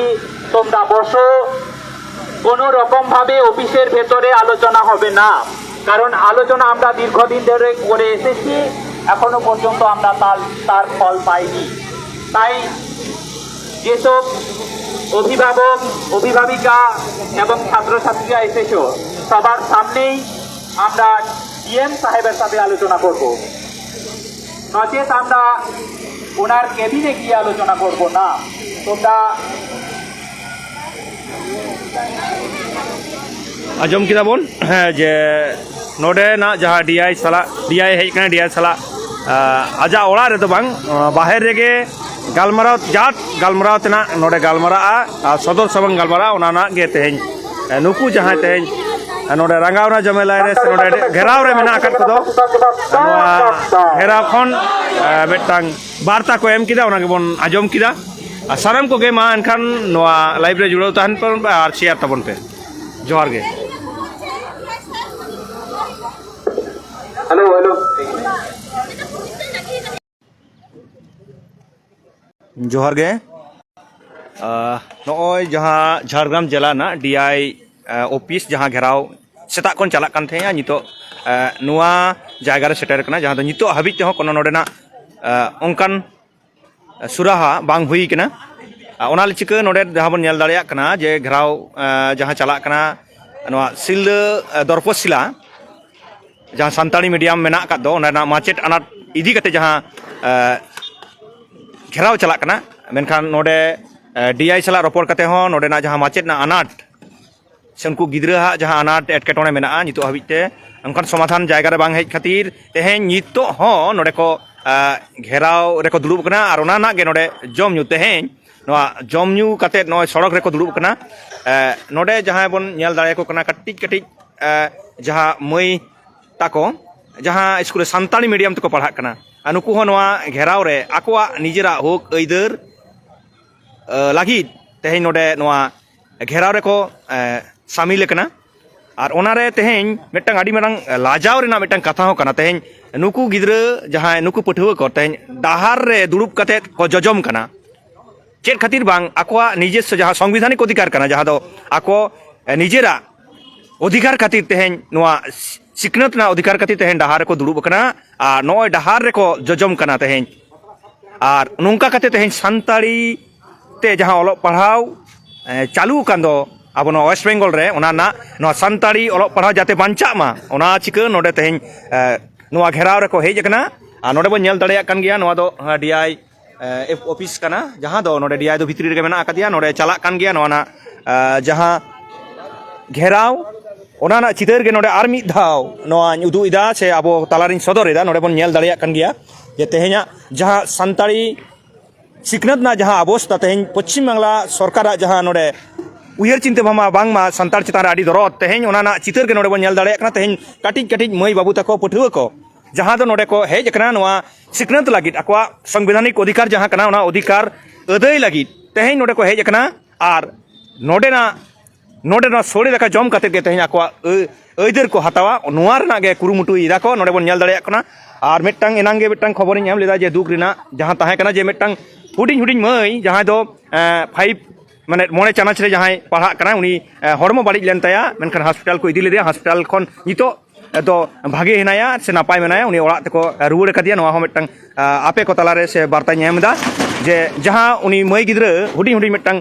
তোমরা বসো। কোনো রকম ভাবে অফিসের ভেতরে আলোচনা হবে না। কারণ আলোচনা আমরা দীর্ঘদিন ধরে করে এসেছি। এখনও পর্যন্ত আমরা তার তার ফল পাইনি। তাই যেসব অভিভাবক, অভিভাবিকা এবং ছাত্রছাত্রীরা এসেছ, সবার সামনেই আমরা ডিএম সাহেবের সাথে আলোচনা করব। নচেত আমরা ওনার কেবিনে গিয়ে আলোচনা করব না। তোমরা আজম কিদা বোন হ্যাঁ যে ᱱᱚᱰᱮᱱᱟᱜ ᱡᱟᱦᱟᱸ ᱰᱤᱟᱭ ᱥᱟᱞᱟᱜ ᱰᱤᱟᱭ ᱦᱮᱡ ᱠᱟᱱᱟ ᱰᱤᱟᱭ ᱥᱟᱞᱟᱜ ᱟᱡᱟᱜ ᱚᱲᱟᱜ ᱨᱮᱫᱚ ᱵᱟᱝ ᱵᱟᱦᱮᱨ ᱨᱮᱜᱮ ᱜᱟᱞᱢᱟᱨᱟᱣ ᱡᱟᱴ ᱜᱟᱞᱢᱟᱨᱟᱣ ᱛᱮᱱᱟᱜ ᱱᱚᱰᱮ ᱜᱟᱞᱢᱟᱨᱟᱜᱼᱟ ᱟᱨ ᱥᱚᱫᱚᱨ ᱥᱟᱵᱟᱝ ᱜᱟᱞᱢᱟᱨᱟᱜᱼᱟ ᱚᱱᱟ ᱨᱮᱱᱟᱜ ᱜᱮ ᱛᱮᱦᱮᱧ ᱱᱩᱠᱩ ᱡᱟᱦᱟᱸᱭ ᱛᱮᱦᱮᱧ ᱱᱚᱰᱮ ᱨᱟᱸᱜᱟᱣᱱᱟ ᱡᱚᱢᱮᱞᱟᱭ ᱨᱮ ᱥᱮ ᱱᱚᱰᱮ ᱜᱷᱮᱨᱟᱣ ᱨᱮ ᱢᱮᱱᱟᱜ ᱟᱠᱟᱫ ᱠᱚᱫᱚ ᱱᱚᱣᱟ ᱜᱷᱮᱨᱟᱣ ᱠᱷᱚᱱ ᱢᱤᱫᱴᱟᱝ ᱵᱟᱨᱛᱟ ᱠᱚ ᱮᱢ ᱠᱮᱫᱟ ᱚᱱᱟ ᱜᱮᱵᱚᱱ ᱟᱸᱡᱚᱢ ᱠᱮᱫᱟ ᱟᱨ ᱥᱟᱱᱟᱢ ᱠᱚᱜᱮ ᱢᱟ ᱮᱱᱠᱷᱟᱱ ᱱᱚᱣᱟ ᱞᱟᱭᱤᱵᱽ ᱨᱮ ᱡᱩᱲᱟᱹᱣ ᱛᱟᱦᱮᱱ ᱯᱮ ᱟᱨ ᱥᱮᱭᱟᱨ ᱛᱟᱵᱚᱱ ᱯᱮ ᱡᱚᱦᱟᱨ ᱜᱮ Halo, halo. Johar ge. Uh, Noi jaha Jharkhand jela na DI office jaha gherau. Setak kon jalak kan thaya nyito. Uh, nua jagar seter kena jaha nyito habis jaha konon nore na. Onkan suraha bang hui kena. Uh, onal cike nore jaha pun nyal dalia kena je gherau jaha jalak kena. Noa sil uh, dorpos sila. ᱡᱟᱦᱟᱸ Santali medium ᱢᱮᱱᱟᱜ ᱟᱠᱟᱫ ᱫᱚ ᱚᱱᱟ ᱨᱮᱱᱟᱜ ᱢᱟᱪᱮᱫ ᱟᱱᱟᱴ ᱤᱫᱤ ᱠᱟᱛᱮ ᱡᱟᱦᱟᱸ ᱜᱷᱮᱨᱟᱣ ᱪᱟᱞᱟᱜ ᱠᱟᱱᱟ ᱢᱮᱱᱠᱷᱟᱱ ᱱᱚᱰᱮ ᱰᱤᱟᱭ ᱥᱟᱞᱟᱜ ᱨᱚᱯᱚᱲ ᱠᱟᱛᱮ ᱦᱚᱸ ᱱᱚᱰᱮᱱᱟᱜ ᱡᱟᱦᱟᱸ ᱢᱟᱪᱮᱫ ᱨᱮᱱᱟᱜ ᱟᱱᱟᱴ ᱥᱮ ᱩᱱᱠᱩ ᱜᱤᱫᱽᱨᱟᱹ ᱜᱤᱫᱽᱨᱟᱹᱣᱟᱜ ᱡᱟᱦᱟᱸ ᱟᱱᱟᱴ ᱮᱴᱠᱮᱴᱚᱬᱮ ᱢᱮᱱᱟᱜᱼᱟ ᱱᱤᱛᱚᱜ ᱦᱟᱹᱵᱤᱡ ᱛᱮ ᱚᱱᱠᱟᱱ ᱥᱚᱢᱟᱫᱷᱟᱱ ᱡᱟᱭᱜᱟ ᱨᱮ ᱵᱟᱝ ᱦᱮᱡ ᱠᱷᱟᱹᱛᱤᱨ ᱛᱮᱦᱮᱧ ᱱᱤᱛᱚᱜ ᱦᱚᱸ ᱱᱚᱰᱮ ᱠᱚ ᱜᱷᱮᱨᱟᱣ ᱨᱮᱠᱚ ᱫᱩᱲᱩᱵ ᱠᱟᱱᱟ ᱟᱨ ᱚᱱᱟ ᱨᱮᱱᱟᱜ ᱜᱮ ᱱᱚᱰᱮ ᱡᱚᱢ ᱧᱩ ᱛᱮᱦᱮᱧ ᱱᱚᱣᱟ ᱡᱚᱢ ᱧᱩ ᱠᱟᱛᱮᱫ ᱱᱚᱜᱼᱚᱭ ᱥᱚᱲᱚᱠ ᱨᱮᱠᱚ ᱫᱩᱲᱩᱵ ᱠᱟᱱᱟ ᱱᱚᱰᱮ ᱡᱟᱦᱟᱸᱭ ᱵᱚᱱ ᱧᱮᱞ ᱫᱟᱲᱮᱭᱟᱠᱚ ᱠᱟᱱᱟ ᱠᱟᱹᱴᱤᱡ ᱠᱟᱹᱴᱤᱡ ᱡᱟᱦᱟᱸ ᱢᱟᱹᱭ ᱛᱟᱠᱚ ᱡᱟᱦᱟᱸ ᱥᱠᱩᱞ ᱨᱮ ᱥᱟᱱᱛᱟᱲᱤ ᱢᱤᱰᱤᱭᱟᱢ ᱛᱮᱠᱚ ᱯᱟᱲᱦᱟᱜ ᱠᱟᱱᱟ ᱟᱨ ᱱᱩᱠᱩ ᱦᱚᱸ ᱱᱚᱣᱟ ᱜᱷᱮᱨᱟᱣ ᱨᱮ ᱟᱠᱚᱣᱟᱜ ᱱᱤᱡᱮᱨᱟᱜ ᱦᱳᱠ ᱟᱹᱭᱫᱟᱹᱨ ᱞᱟᱹᱜᱤᱫ ᱛᱮᱦᱮᱧ ᱱᱚᱰᱮ ᱱᱚᱣᱟ ᱜᱷᱮᱨᱟᱣ ᱨᱮᱠᱚ ᱥᱟᱹᱢᱤᱞ ᱟᱠᱟᱱᱟ ᱟᱨ ᱚᱱᱟᱨᱮ ᱛᱮᱦᱮᱧ ᱢᱤᱫᱴᱟᱝ ᱟᱹᱰᱤ ᱢᱟᱨᱟᱝ ᱞᱟᱡᱟᱣ ᱨᱮᱱᱟᱜ ᱢᱤᱫᱴᱟᱝ ᱠᱟᱛᱷᱟ ᱦᱚᱸ ᱠᱟᱱᱟ ᱛᱮᱦᱮᱧ ᱱᱩᱠᱩ ᱜᱤᱫᱽᱨᱟᱹ ᱡᱟᱦᱟᱸᱭ ᱱᱩᱠᱩ ᱯᱟᱹᱴᱷᱩᱣᱟᱹ ᱠᱚ ᱛᱮᱦᱮᱧ ᱰᱟᱦᱟᱨ ᱨᱮ ᱫᱩᱲᱩᱵ ᱠᱟᱛᱮᱫ ᱠᱚ ᱡᱚᱡᱚᱢ ᱠᱟᱱᱟ ᱪᱮᱫ ᱠᱷᱟᱹᱛᱤᱨ ᱵᱟᱝ ᱟᱠᱚᱣᱟᱜ ᱱᱤᱡᱮᱥᱥᱚ ᱡᱟᱦᱟᱸ ᱥᱚᱝᱵᱤᱫᱷᱟᱱᱤᱠ ᱚᱫᱷᱤᱠᱟᱨ ᱠᱟᱱᱟ ᱡᱟᱦᱟᱸ ᱫᱚ ᱟᱠᱚ ᱱᱤᱡᱮᱨᱟᱜ ᱚᱫᱷᱤᱠᱟᱨ ᱠᱷᱟᱹᱛᱤᱨ ᱛᱮᱦᱮᱧ ᱱᱚᱣᱟ সিকনত না অধিকার খাতির তেহেন ডাহার রেকো দুড়ুব কানা আর নয় ডাহার রেকো জজম কানা তেহেন আর নৌকা কাতে তেহেন সান্তাড়ি তে যাহা অলপ পাড়াও চালু কান দো আবো নয় ওয়েস্ট বেঙ্গল রে ওনা না নয় সান্তাড়ি অলপ পাড়াও যাতে বাঞ্চাগ মা ওনা চিকা নোডে তেহেন নোয়া ঘেরাও রেকো হেজ কানা আর নোডে বন ñel দাড়িয়াগ কান গিয়া নোয়া দো ডিআই এফ অফিস কানা যাহা দো নোডে ডিআই দো ভিতরি রেগে মেনা আকাদিয়া নোডে চালাগ কান গিয়া নোয়া না যাহা ঘেরাও उन्हें चितर के ना दौ उदा से अब तलारी सदर नोल दिए तेहेन जहाँ सानी सिकनत जहाँ अवस्था तेहे पश्चिम बांगला सरकार जहाँ नोड़े उयर चिंता भावा बांगमा सानार चितान दरद तेहेन चितर के ना दल तेहेन काटिज काटिज मई बाबू तक पठुआ को जहाँ तो नोड़े को हजना सिकनत लगे आपको संविधानिक अधिकार जहाँ अधिकार आदय लगे तेहे नोड़े और नोड़ना ᱱᱚᱰᱮ ᱱᱚᱣᱟ ᱥᱚᱲᱮ ᱫᱟᱠᱟ ᱡᱚᱢ ᱠᱟᱛᱮᱫ ᱜᱮ ᱛᱮᱦᱮᱧ ᱟᱠᱚᱣᱟᱜ ᱟᱹᱭᱫᱟᱹᱨ ᱠᱚ ᱦᱟᱛᱟᱣᱟ ᱱᱚᱣᱟ ᱨᱮᱱᱟᱜ ᱜᱮ ᱠᱩᱨᱩᱢᱩᱴᱩᱭᱮᱫᱟ ᱠᱚ ᱱᱚᱰᱮ ᱵᱚᱱ ᱧᱮᱞ ᱫᱟᱲᱮᱭᱟᱜ ᱠᱟᱱᱟ ᱟᱨ ᱢᱤᱫᱴᱟᱝ ᱮᱱᱟᱝ ᱜᱮ ᱢᱤᱫᱴᱟᱝ ᱠᱷᱚᱵᱚᱨᱤᱧ ᱮᱢ ᱞᱮᱫᱟ ᱡᱮ ᱫᱩᱠ ᱨᱮᱱᱟᱜ ᱡᱟᱦᱟᱸ ᱛᱟᱦᱮᱸ ᱠᱟᱱᱟ ᱡᱮ ᱢᱤᱫᱴᱟᱝ ᱦᱩᱰᱤᱧ ᱦᱩᱰᱤᱧ ᱢᱟᱹᱭ ᱡᱟᱦᱟᱸᱭ ᱫᱚ ᱯᱷᱟᱭᱤᱵ মানে মনে চানাচরে যাহাই পড়া কানা উনি হরমো বাড়ি লেন তায়া মেনখান হসপিটাল কো ইদি লেদিয়া হসপিটাল খন নিতো তো ভাগে হেনায়া সে নাপায় মেনায়া উনি ওড়া তেকো রুয়াড় কাদিয়া নোয়া হো মিটটাং আপে কো তালারে সে বার্তা নিয়ামদা ᱡᱮ ᱡᱟᱦᱟᱸ ᱩᱱᱤ ᱢᱟᱹᱭ ᱜᱤᱫᱽᱨᱟᱹ ᱦᱩᱰᱤᱧ ᱦᱩᱰᱤᱧ ᱢᱤᱫᱴᱟᱝ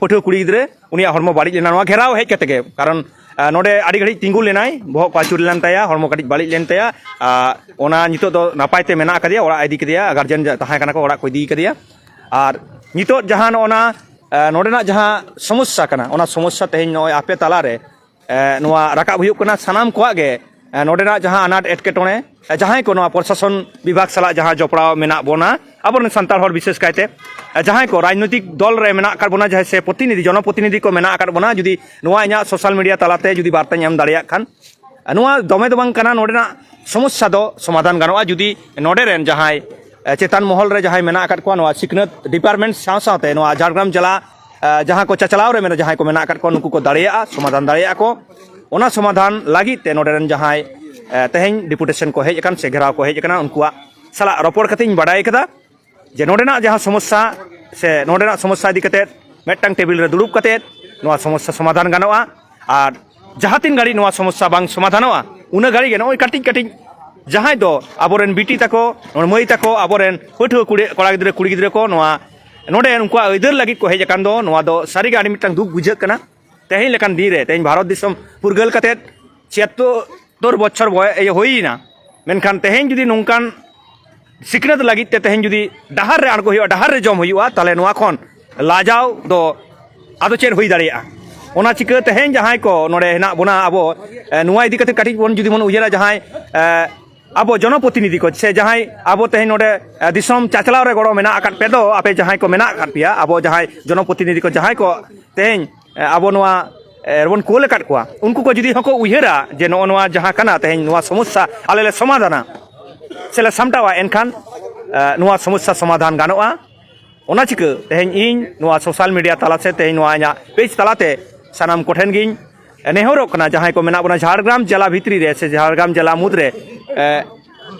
ᱯᱟᱹᱴᱷᱩᱣᱟᱹ ᱠᱩᱲᱤ ᱜᱤᱫᱽᱨᱟᱹ ᱩᱱᱤᱭᱟᱜ ᱦᱚᱲᱢᱚ ᱵᱟᱹᱲᱤᱡ ᱞᱮᱱᱟ ᱱᱚᱣᱟ ᱜᱷᱮᱨᱟᱣ ᱦᱮᱡ ᱠᱟᱛᱮ ᱜᱮ ᱠᱟᱨᱚᱱ ᱱᱚᱰᱮ ᱟᱹᱰᱤ ᱜᱷᱟᱹᱲᱤᱡ ᱛᱤᱸᱜᱩ ᱞᱮᱱᱟᱭ ᱵᱚᱦᱚᱜ ᱠᱚ ᱟᱹᱪᱩᱨ ᱞᱮᱱ ᱛᱟᱭᱟ ᱦᱚᱲᱢᱚ ᱠᱟᱹᱴᱤᱡ ᱵᱟᱹᱲᱤᱡ ᱞᱮᱱ ᱛᱟᱭᱟ ᱚᱱᱟ ᱱᱤᱛᱚᱜ ᱫᱚ ᱱᱟᱯᱟᱭ ᱛᱮ ᱢᱮᱱᱟᱜ ᱟᱠᱟᱫᱮᱭᱟ ᱚᱲᱟᱜ ᱤᱫᱤ ᱠᱮᱫᱮᱭᱟ ᱜᱟᱨᱡᱮᱱ ᱛᱟᱦᱮᱸ ᱠᱟᱱᱟ ᱠᱚ ᱚᱲᱟᱜ ᱠᱚ ᱤᱫᱤ ᱠᱟᱫᱮᱭᱟ ᱟᱨ ᱱᱤᱛᱚᱜ ᱡᱟᱦᱟᱸ ᱱᱚᱜᱼᱚᱱᱟ ᱱᱚᱰᱮᱱᱟᱜ ᱡᱟᱦᱟᱸ ᱥᱚᱢᱚᱥᱥᱟ ᱠᱟᱱᱟ ᱚᱱᱟ ᱥᱚᱢᱚᱥᱥᱟ ᱛᱮᱦᱮᱧ ᱱᱚᱜᱼᱚᱭ ᱟᱯᱮ ᱛᱟᱞᱟᱨᱮ ᱱᱚᱣᱟ ᱨᱟᱠᱟᱵ ᱦᱩᱭᱩᱜ ᱠᱟᱱᱟ ᱥᱟᱱᱟᱢ ᱠᱚᱣᱟᱜ ᱜᱮ ᱱᱚᱰᱮᱱᱟᱜ ᱡᱟᱦᱟᱸ ᱟᱱᱟᱴ ᱮᱴᱠᱮᱴᱚᱬᱮ ᱡᱟᱦᱟᱸᱭ ᱠᱚ ᱱᱚᱣᱟ ᱯᱨᱚᱥᱟᱥᱚᱱ ᱵᱤᱵᱷᱟᱜᱽ ᱥᱟᱞᱟᱜ ᱡᱟᱦᱟᱸ ᱡᱚᱯᱲᱟᱣ ᱢᱮᱱᱟᱜ ᱵᱚᱱᱟ ᱟᱵᱚᱨᱮᱱ ᱥᱟᱱᱛᱟᱲ ᱦᱚᱲ ᱵᱤᱥᱮᱥ ᱠᱟᱭᱛᱮ ᱡᱟᱦᱟᱸᱭ ᱠᱚ ᱨᱟᱡᱽᱱᱳᱭᱛᱤᱠ ᱫᱚᱞ ᱨᱮ ᱢᱮᱱᱟᱜ ᱟᱠᱟᱫ ᱵᱚᱱᱟ ᱡᱟᱦᱟᱸᱭ ᱥᱮ ᱯᱨᱚᱛᱤᱱᱤᱫᱷᱤ ᱡᱚᱱᱚᱯᱨᱚᱛᱤᱱᱤᱫᱷᱤ ᱠᱚ ᱢᱮᱱᱟᱜ ᱟᱠᱟᱫ ᱵᱚᱱᱟ ᱡᱩᱫᱤ ᱱᱚᱣᱟ ᱤᱧᱟᱹᱜ ᱥᱳᱥᱟᱞ ᱢᱤᱰᱤᱭᱟ ᱛᱟᱞᱟᱛᱮ ᱡᱩᱫᱤ ᱵᱟᱨᱛᱟᱧ ᱮᱢ ᱫᱟᱲᱮᱭᱟᱜ ᱠᱷᱟᱱ ᱱᱚᱣᱟ ᱫᱚᱢᱮ ᱫᱚ ᱵᱟᱝ ᱠᱟᱱᱟ ᱱᱚᱰᱮᱱᱟᱜ ᱥᱚᱢᱚᱥᱥᱟ ᱫᱚ ᱥᱚᱢᱟᱫᱷᱟᱱ ᱜᱟᱱᱚᱜᱼᱟ ᱡᱩᱫᱤ ᱱᱚᱰᱮᱨᱮᱱ ᱡᱟᱦᱟᱸᱭ ᱪᱮᱛᱟᱱ ᱢᱚᱦᱚᱞ ᱨᱮ ᱡᱟᱦᱟᱸᱭ ᱢᱮᱱᱟᱜ ᱟᱠᱟᱫ ᱠᱚᱣᱟ ᱱᱚᱣᱟ ᱥᱤᱠᱷᱱᱟᱹᱛ ᱰᱤᱯᱟᱨᱴᱢᱮᱱᱴ ᱥᱟᱶ ᱥᱟᱶᱛᱮ ᱱᱚᱣᱟ ᱡᱷᱟᱲᱜᱨᱟᱢ ᱡᱮᱞᱟ ᱡᱟᱦᱟᱸ ᱠᱚ ᱪᱟᱪᱟᱞᱟᱣ ᱨᱮ ᱢᱮᱱᱟᱜ ᱡᱟᱦᱟᱸᱭ ᱠᱚ ᱢᱮᱱᱟᱜ ᱟᱠᱟᱫ ᱠᱚᱣᱟ ᱱᱩᱠᱩ ᱠᱚ ᱫᱟᱲᱮᱭᱟᱜᱼᱟ ᱥᱚᱢᱟᱫᱷᱟᱱ ᱫᱟᱲᱮᱭᱟᱜ ᱟᱠᱚ ᱚᱱᱟ ᱥᱚᱢᱟᱫᱷᱟᱱ ᱞᱟᱹᱜᱤᱫ ᱛᱮ ᱱᱚᱰᱮᱨᱮᱱ ᱡᱟᱦᱟᱸᱭ ᱛᱮᱦᱮᱧ ᱰᱤᱯᱩᱴᱮᱥᱚᱱ ᱠᱚ ᱦᱮᱡ ᱟᱠᱟᱱ ᱥᱮ ᱜᱷᱮᱨᱟᱣ ᱠᱚ ᱦᱮᱡ ᱟᱠᱟᱱᱟ ᱩᱱᱠᱩᱣᱟᱜ ᱥᱟᱞᱟᱜ ᱨᱚᱯᱚᱲ ᱠᱟᱛᱮᱧ ᱵᱟᱲᱟᱭ ᱠᱟᱫᱟ ᱡᱮ ᱱᱚᱰᱮᱱᱟᱜ ᱡᱟᱦᱟᱸ ᱥᱚᱢᱚᱥᱥᱟ ᱥᱮ ᱱᱚᱰᱮᱱᱟᱜ ᱥᱚᱢᱚᱥᱥᱟ ᱤᱫᱤ ᱠᱟᱛᱮᱫ ᱢᱤᱫᱴᱟᱝ ᱴᱮᱵᱤᱞ ᱨᱮ ᱫᱩᱲᱩᱵ ᱠᱟᱛᱮᱫ ᱱᱚᱣᱟ ᱥᱚᱢᱚᱥᱥᱟ ᱥᱚᱢᱟᱫᱷᱟᱱ ᱜᱟᱱᱚᱜᱼᱟ ᱟᱨ ᱡᱟᱦᱟᱸ ᱛᱤᱱ ᱜᱷᱟᱹᱲᱤᱡ ᱱᱚᱣᱟ ᱥᱚᱢᱚᱥᱥᱟ ᱵᱟᱝ ᱥᱚᱢᱟᱫᱷᱟᱱᱚᱜᱼᱟ ᱩᱱᱟᱹᱜ ᱜᱷᱟᱹᱲᱤᱡ ᱜᱮ ᱱᱚᱜᱼᱚᱭ ᱠᱟᱹᱴᱤᱡ ᱠᱟᱹᱴᱤᱡ ᱡᱟᱦᱟᱸᱭ ᱫᱚ ᱟᱵᱚᱨᱮᱱ ᱵᱤᱴᱤ ᱛᱟᱠᱚ ᱢᱟᱹᱭ ᱛᱟᱠᱚ ᱟᱵᱚᱨᱮᱱ ᱯᱟᱹᱴᱷᱩᱣᱟᱹ ᱠᱩᱲᱤ ᱠᱚᱲᱟ ᱜᱤᱫᱽᱨᱟᱹ ᱠᱩᱲᱤ ᱜᱤᱫᱽᱨᱟᱹ ᱠᱚ ᱱᱚᱣᱟ ᱱᱚᱰᱮ ᱩᱱᱠᱩᱣᱟᱜ ᱟᱹᱭᱫᱟᱹᱨ ᱞᱟᱹᱜᱤᱫ ᱠᱚ ᱦᱮᱡ ᱟᱠᱟᱱ ᱫᱚ ᱱᱚᱣᱟ ᱫᱚ ᱥᱟᱹᱨᱤᱜᱮ ᱟᱹᱰᱤ ᱢᱤᱫᱴᱟᱝ ᱫᱩᱠ ᱵᱩᱡᱷᱟᱹᱜ ᱠᱟᱱᱟ তেহিন লেখান ধীরে তেহিন ভারত দিশম পুরগেল কাতে ছিয়াত্তর বছর বয় হই না মেনখান তেহিন যদি নংকান সিকনাত লাগি তে তেহিন যদি ডাহার রে আড়গো হইয়া ডাহার রে জম হইয়া তাহলে নোয়া খন লাজাও দো আদো চেন হই দাঁড়িয়া ওনা চিকা তেহিন যাহাই কো নড়ে হেনা বোনা আবো নোয়া ইদি কাতে কাটি বন যদি মন উজেরা যাহাই আবো জনপ্রতিনিধি কো সে যাহাই আবো তেহিন নড়ে দিশম চাচলাও রে গড়ো মেনা আকাট পেদো আপে যাহাই কো মেনা আকাট পিয়া আবো যাহাই জনপ্রতিনিধি কো যাহাই কো তেহিন ᱟᱵᱚ ᱱᱚᱣᱟ ᱨᱮᱵᱚᱱ ᱠᱳᱞ ᱟᱠᱟᱫ ᱠᱚᱣᱟ ᱩᱱᱠᱩ ᱠᱚ ᱡᱩᱫᱤ ᱦᱚᱸᱠᱚ ᱩᱭᱦᱟᱹᱨᱟ ᱡᱮ ᱱᱚᱜᱼᱚ ᱱᱚᱣᱟ ᱡᱟᱦᱟᱸ ᱠᱟᱱᱟ ᱛᱮᱦᱮᱧ ᱱᱚᱣᱟ ᱥᱚᱢᱚᱥᱥᱟ ᱟᱞᱮ ᱞᱮ ᱥᱚᱢᱟᱫᱷᱟᱱᱟ ᱥᱮᱞᱮ ᱥᱟᱢᱴᱟᱣᱟ ᱮᱱᱠᱷᱟᱱ ᱱᱚᱣᱟ ᱥᱚᱢᱚᱥᱥᱟ ᱥᱚᱢᱟᱫᱷᱟᱱ ᱜᱟᱱᱚᱜᱼᱟ ᱚᱱᱟ ᱪᱤᱠᱟᱹ ᱛᱮᱦᱮᱧ ᱤᱧ ᱱᱚᱣᱟ ᱥᱳᱥᱟᱞ ᱢᱤᱰᱤᱭᱟ ᱛᱟᱞᱟᱛᱮ ᱛᱮᱦᱮᱧ ᱱᱚᱣᱟ ᱤᱧᱟᱹᱜ ᱯᱮᱡᱽ ᱛᱟᱞᱟᱛᱮ ᱥᱟᱱᱟᱢ ᱠᱚᱴᱷᱮᱱ ᱜᱤᱧ ᱱᱮᱦᱚᱨᱚᱜ ᱠᱟᱱᱟ ᱡᱟᱦᱟᱸᱭ ᱠᱚ ᱢᱮᱱᱟᱜ ᱵᱚᱱᱟ ᱡᱷᱟᱲᱜᱨᱟᱢ ᱡᱮᱞᱟ ᱵᱷᱤᱛᱨᱤ ᱨᱮ ᱥᱮ ᱡᱷᱟᱲᱜᱨᱟᱢ ᱡᱮᱞᱟ ᱢᱩᱫᱽᱨᱮ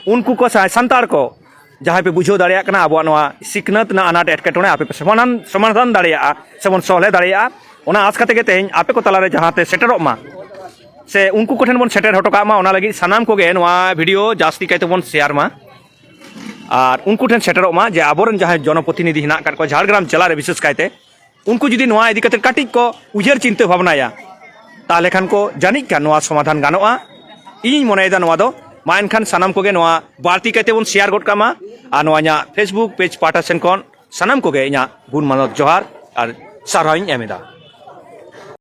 ᱩᱱᱠᱩ ᱠᱚ ᱥᱟᱱᱛᱟᱲ ᱠᱚ ᱡᱟᱦᱟᱸᱭ ᱯᱮ ᱵᱩᱡᱷᱟᱹᱣ ᱫᱟᱲᱮᱭᱟᱜ ᱠᱟᱱᱟ ᱟᱵᱚᱣᱟᱜ ᱱᱚᱣᱟ ᱥᱤᱠᱷᱱᱟᱹᱛ ᱨᱮᱱᱟᱜ ᱟᱱᱟᱴ ᱮᱴᱠᱮᱴᱚᱬᱮ ᱟᱯᱮ ᱯᱮ ᱥᱚᱢᱟᱱ ᱥᱚᱢᱟᱫᱷᱟᱱ ᱫᱟᱲᱮᱭᱟᱜᱼᱟ ᱥᱮᱵᱚᱱ ᱥᱚᱞᱦᱮ ᱫᱟᱲᱮᱭᱟᱜᱼᱟ ᱚᱱᱟ ᱟᱥ ᱠᱟᱛᱮ ᱜᱮ ᱛᱮᱦᱮᱧ ᱟᱯᱮ ᱠᱚ ᱛᱟᱞᱟᱨᱮ ᱡᱟᱦᱟᱸᱛᱮ ᱥᱮᱴᱮᱨᱚᱜ ᱢᱟ ᱥᱮ ᱩᱱᱠᱩ ᱠᱚᱴᱷᱮᱱ ᱵᱚᱱ ᱥᱮᱴᱮᱨ ᱦᱚᱴᱚ ᱠᱟᱜ ᱢᱟ ᱚᱱᱟ ᱞᱟᱹᱜᱤᱫ ᱥᱟᱱᱟᱢ ᱠᱚᱜᱮ ᱱᱚᱣᱟ ᱵᱷᱤᱰᱤᱭᱳ ᱡᱟᱹᱥᱛᱤ ᱠᱟᱭᱛᱮ ᱵᱚᱱ ᱥᱮᱭᱟᱨ ᱢᱟ ᱟᱨ ᱩᱱᱠᱩ ᱴᱷᱮᱱ ᱥᱮᱴᱮᱨᱚᱜ ᱢᱟ ᱡᱮ ᱟᱵᱚᱨᱮᱱ ᱡᱟᱦᱟᱸᱭ ᱡᱚᱱᱚᱯᱨᱚᱛᱤᱱᱤᱫᱷᱤ ᱦᱮᱱᱟᱜ ᱟᱠᱟᱫ ᱠᱚᱣᱟ ᱡᱷᱟᱲᱜᱨᱟᱢ ᱡᱮᱞᱟ ᱨᱮ ᱵᱤᱥᱮᱥ ᱠᱟᱭᱛᱮ ᱩᱱᱠᱩ ᱡᱩᱫᱤ ᱱᱚᱣᱟ ᱤᱫᱤ ᱠᱟᱛᱮᱫ ᱠᱟᱹᱴᱤᱡ ᱠᱚ ᱩᱭᱦᱟᱹᱨ ᱪᱤᱱᱛᱟᱹ ᱵᱷᱟᱵᱱᱟᱭᱟ ᱛᱟᱦᱞᱮ ᱠᱷᱟᱱ ᱠᱚ ᱡᱟᱹᱱᱤᱡ ᱠᱷᱟᱱ ᱱᱚᱣᱟ ᱥᱚᱢᱟᱫᱷᱟᱱ ᱜᱟᱱᱚᱜᱼᱟ ᱤᱧ ᱢᱚᱱᱮᱭᱮᱫᱟ ᱱᱚᱣᱟ ᱫᱚ ᱢᱟ ᱮᱱᱠᱷᱟন ᱥᱟᱱᱟᱢ ᱠᱚᱜᱮ ᱱᱚᱣᱟ ᱵᱟᱹᱲᱛᱤ ᱠᱟᱭᱛᱮ ᱵᱚᱱ ᱥᱮᱭᱟᱨ ᱜᱚᱫ ᱠᱟᱜ ᱢᱟ ᱟᱨ ᱱᱚᱣᱟ ᱤᱧᱟᱹᱜ ᱯᱷᱮᱥᱵᱩᱠ ᱯᱮᱡᱽ ᱯᱟᱦᱴᱟ ᱥᱮᱱ ᱠᱷᱚᱱ ᱥᱟᱱᱟᱢ ᱠᱚᱜᱮ ᱤᱧᱟᱹᱜ ᱜᱩᱱ ᱢᱟᱱᱚᱛ ᱡᱚᱦᱟᱨ ᱟᱨ ᱥᱟᱨᱦᱟᱣ ᱤᱧ ᱮᱢ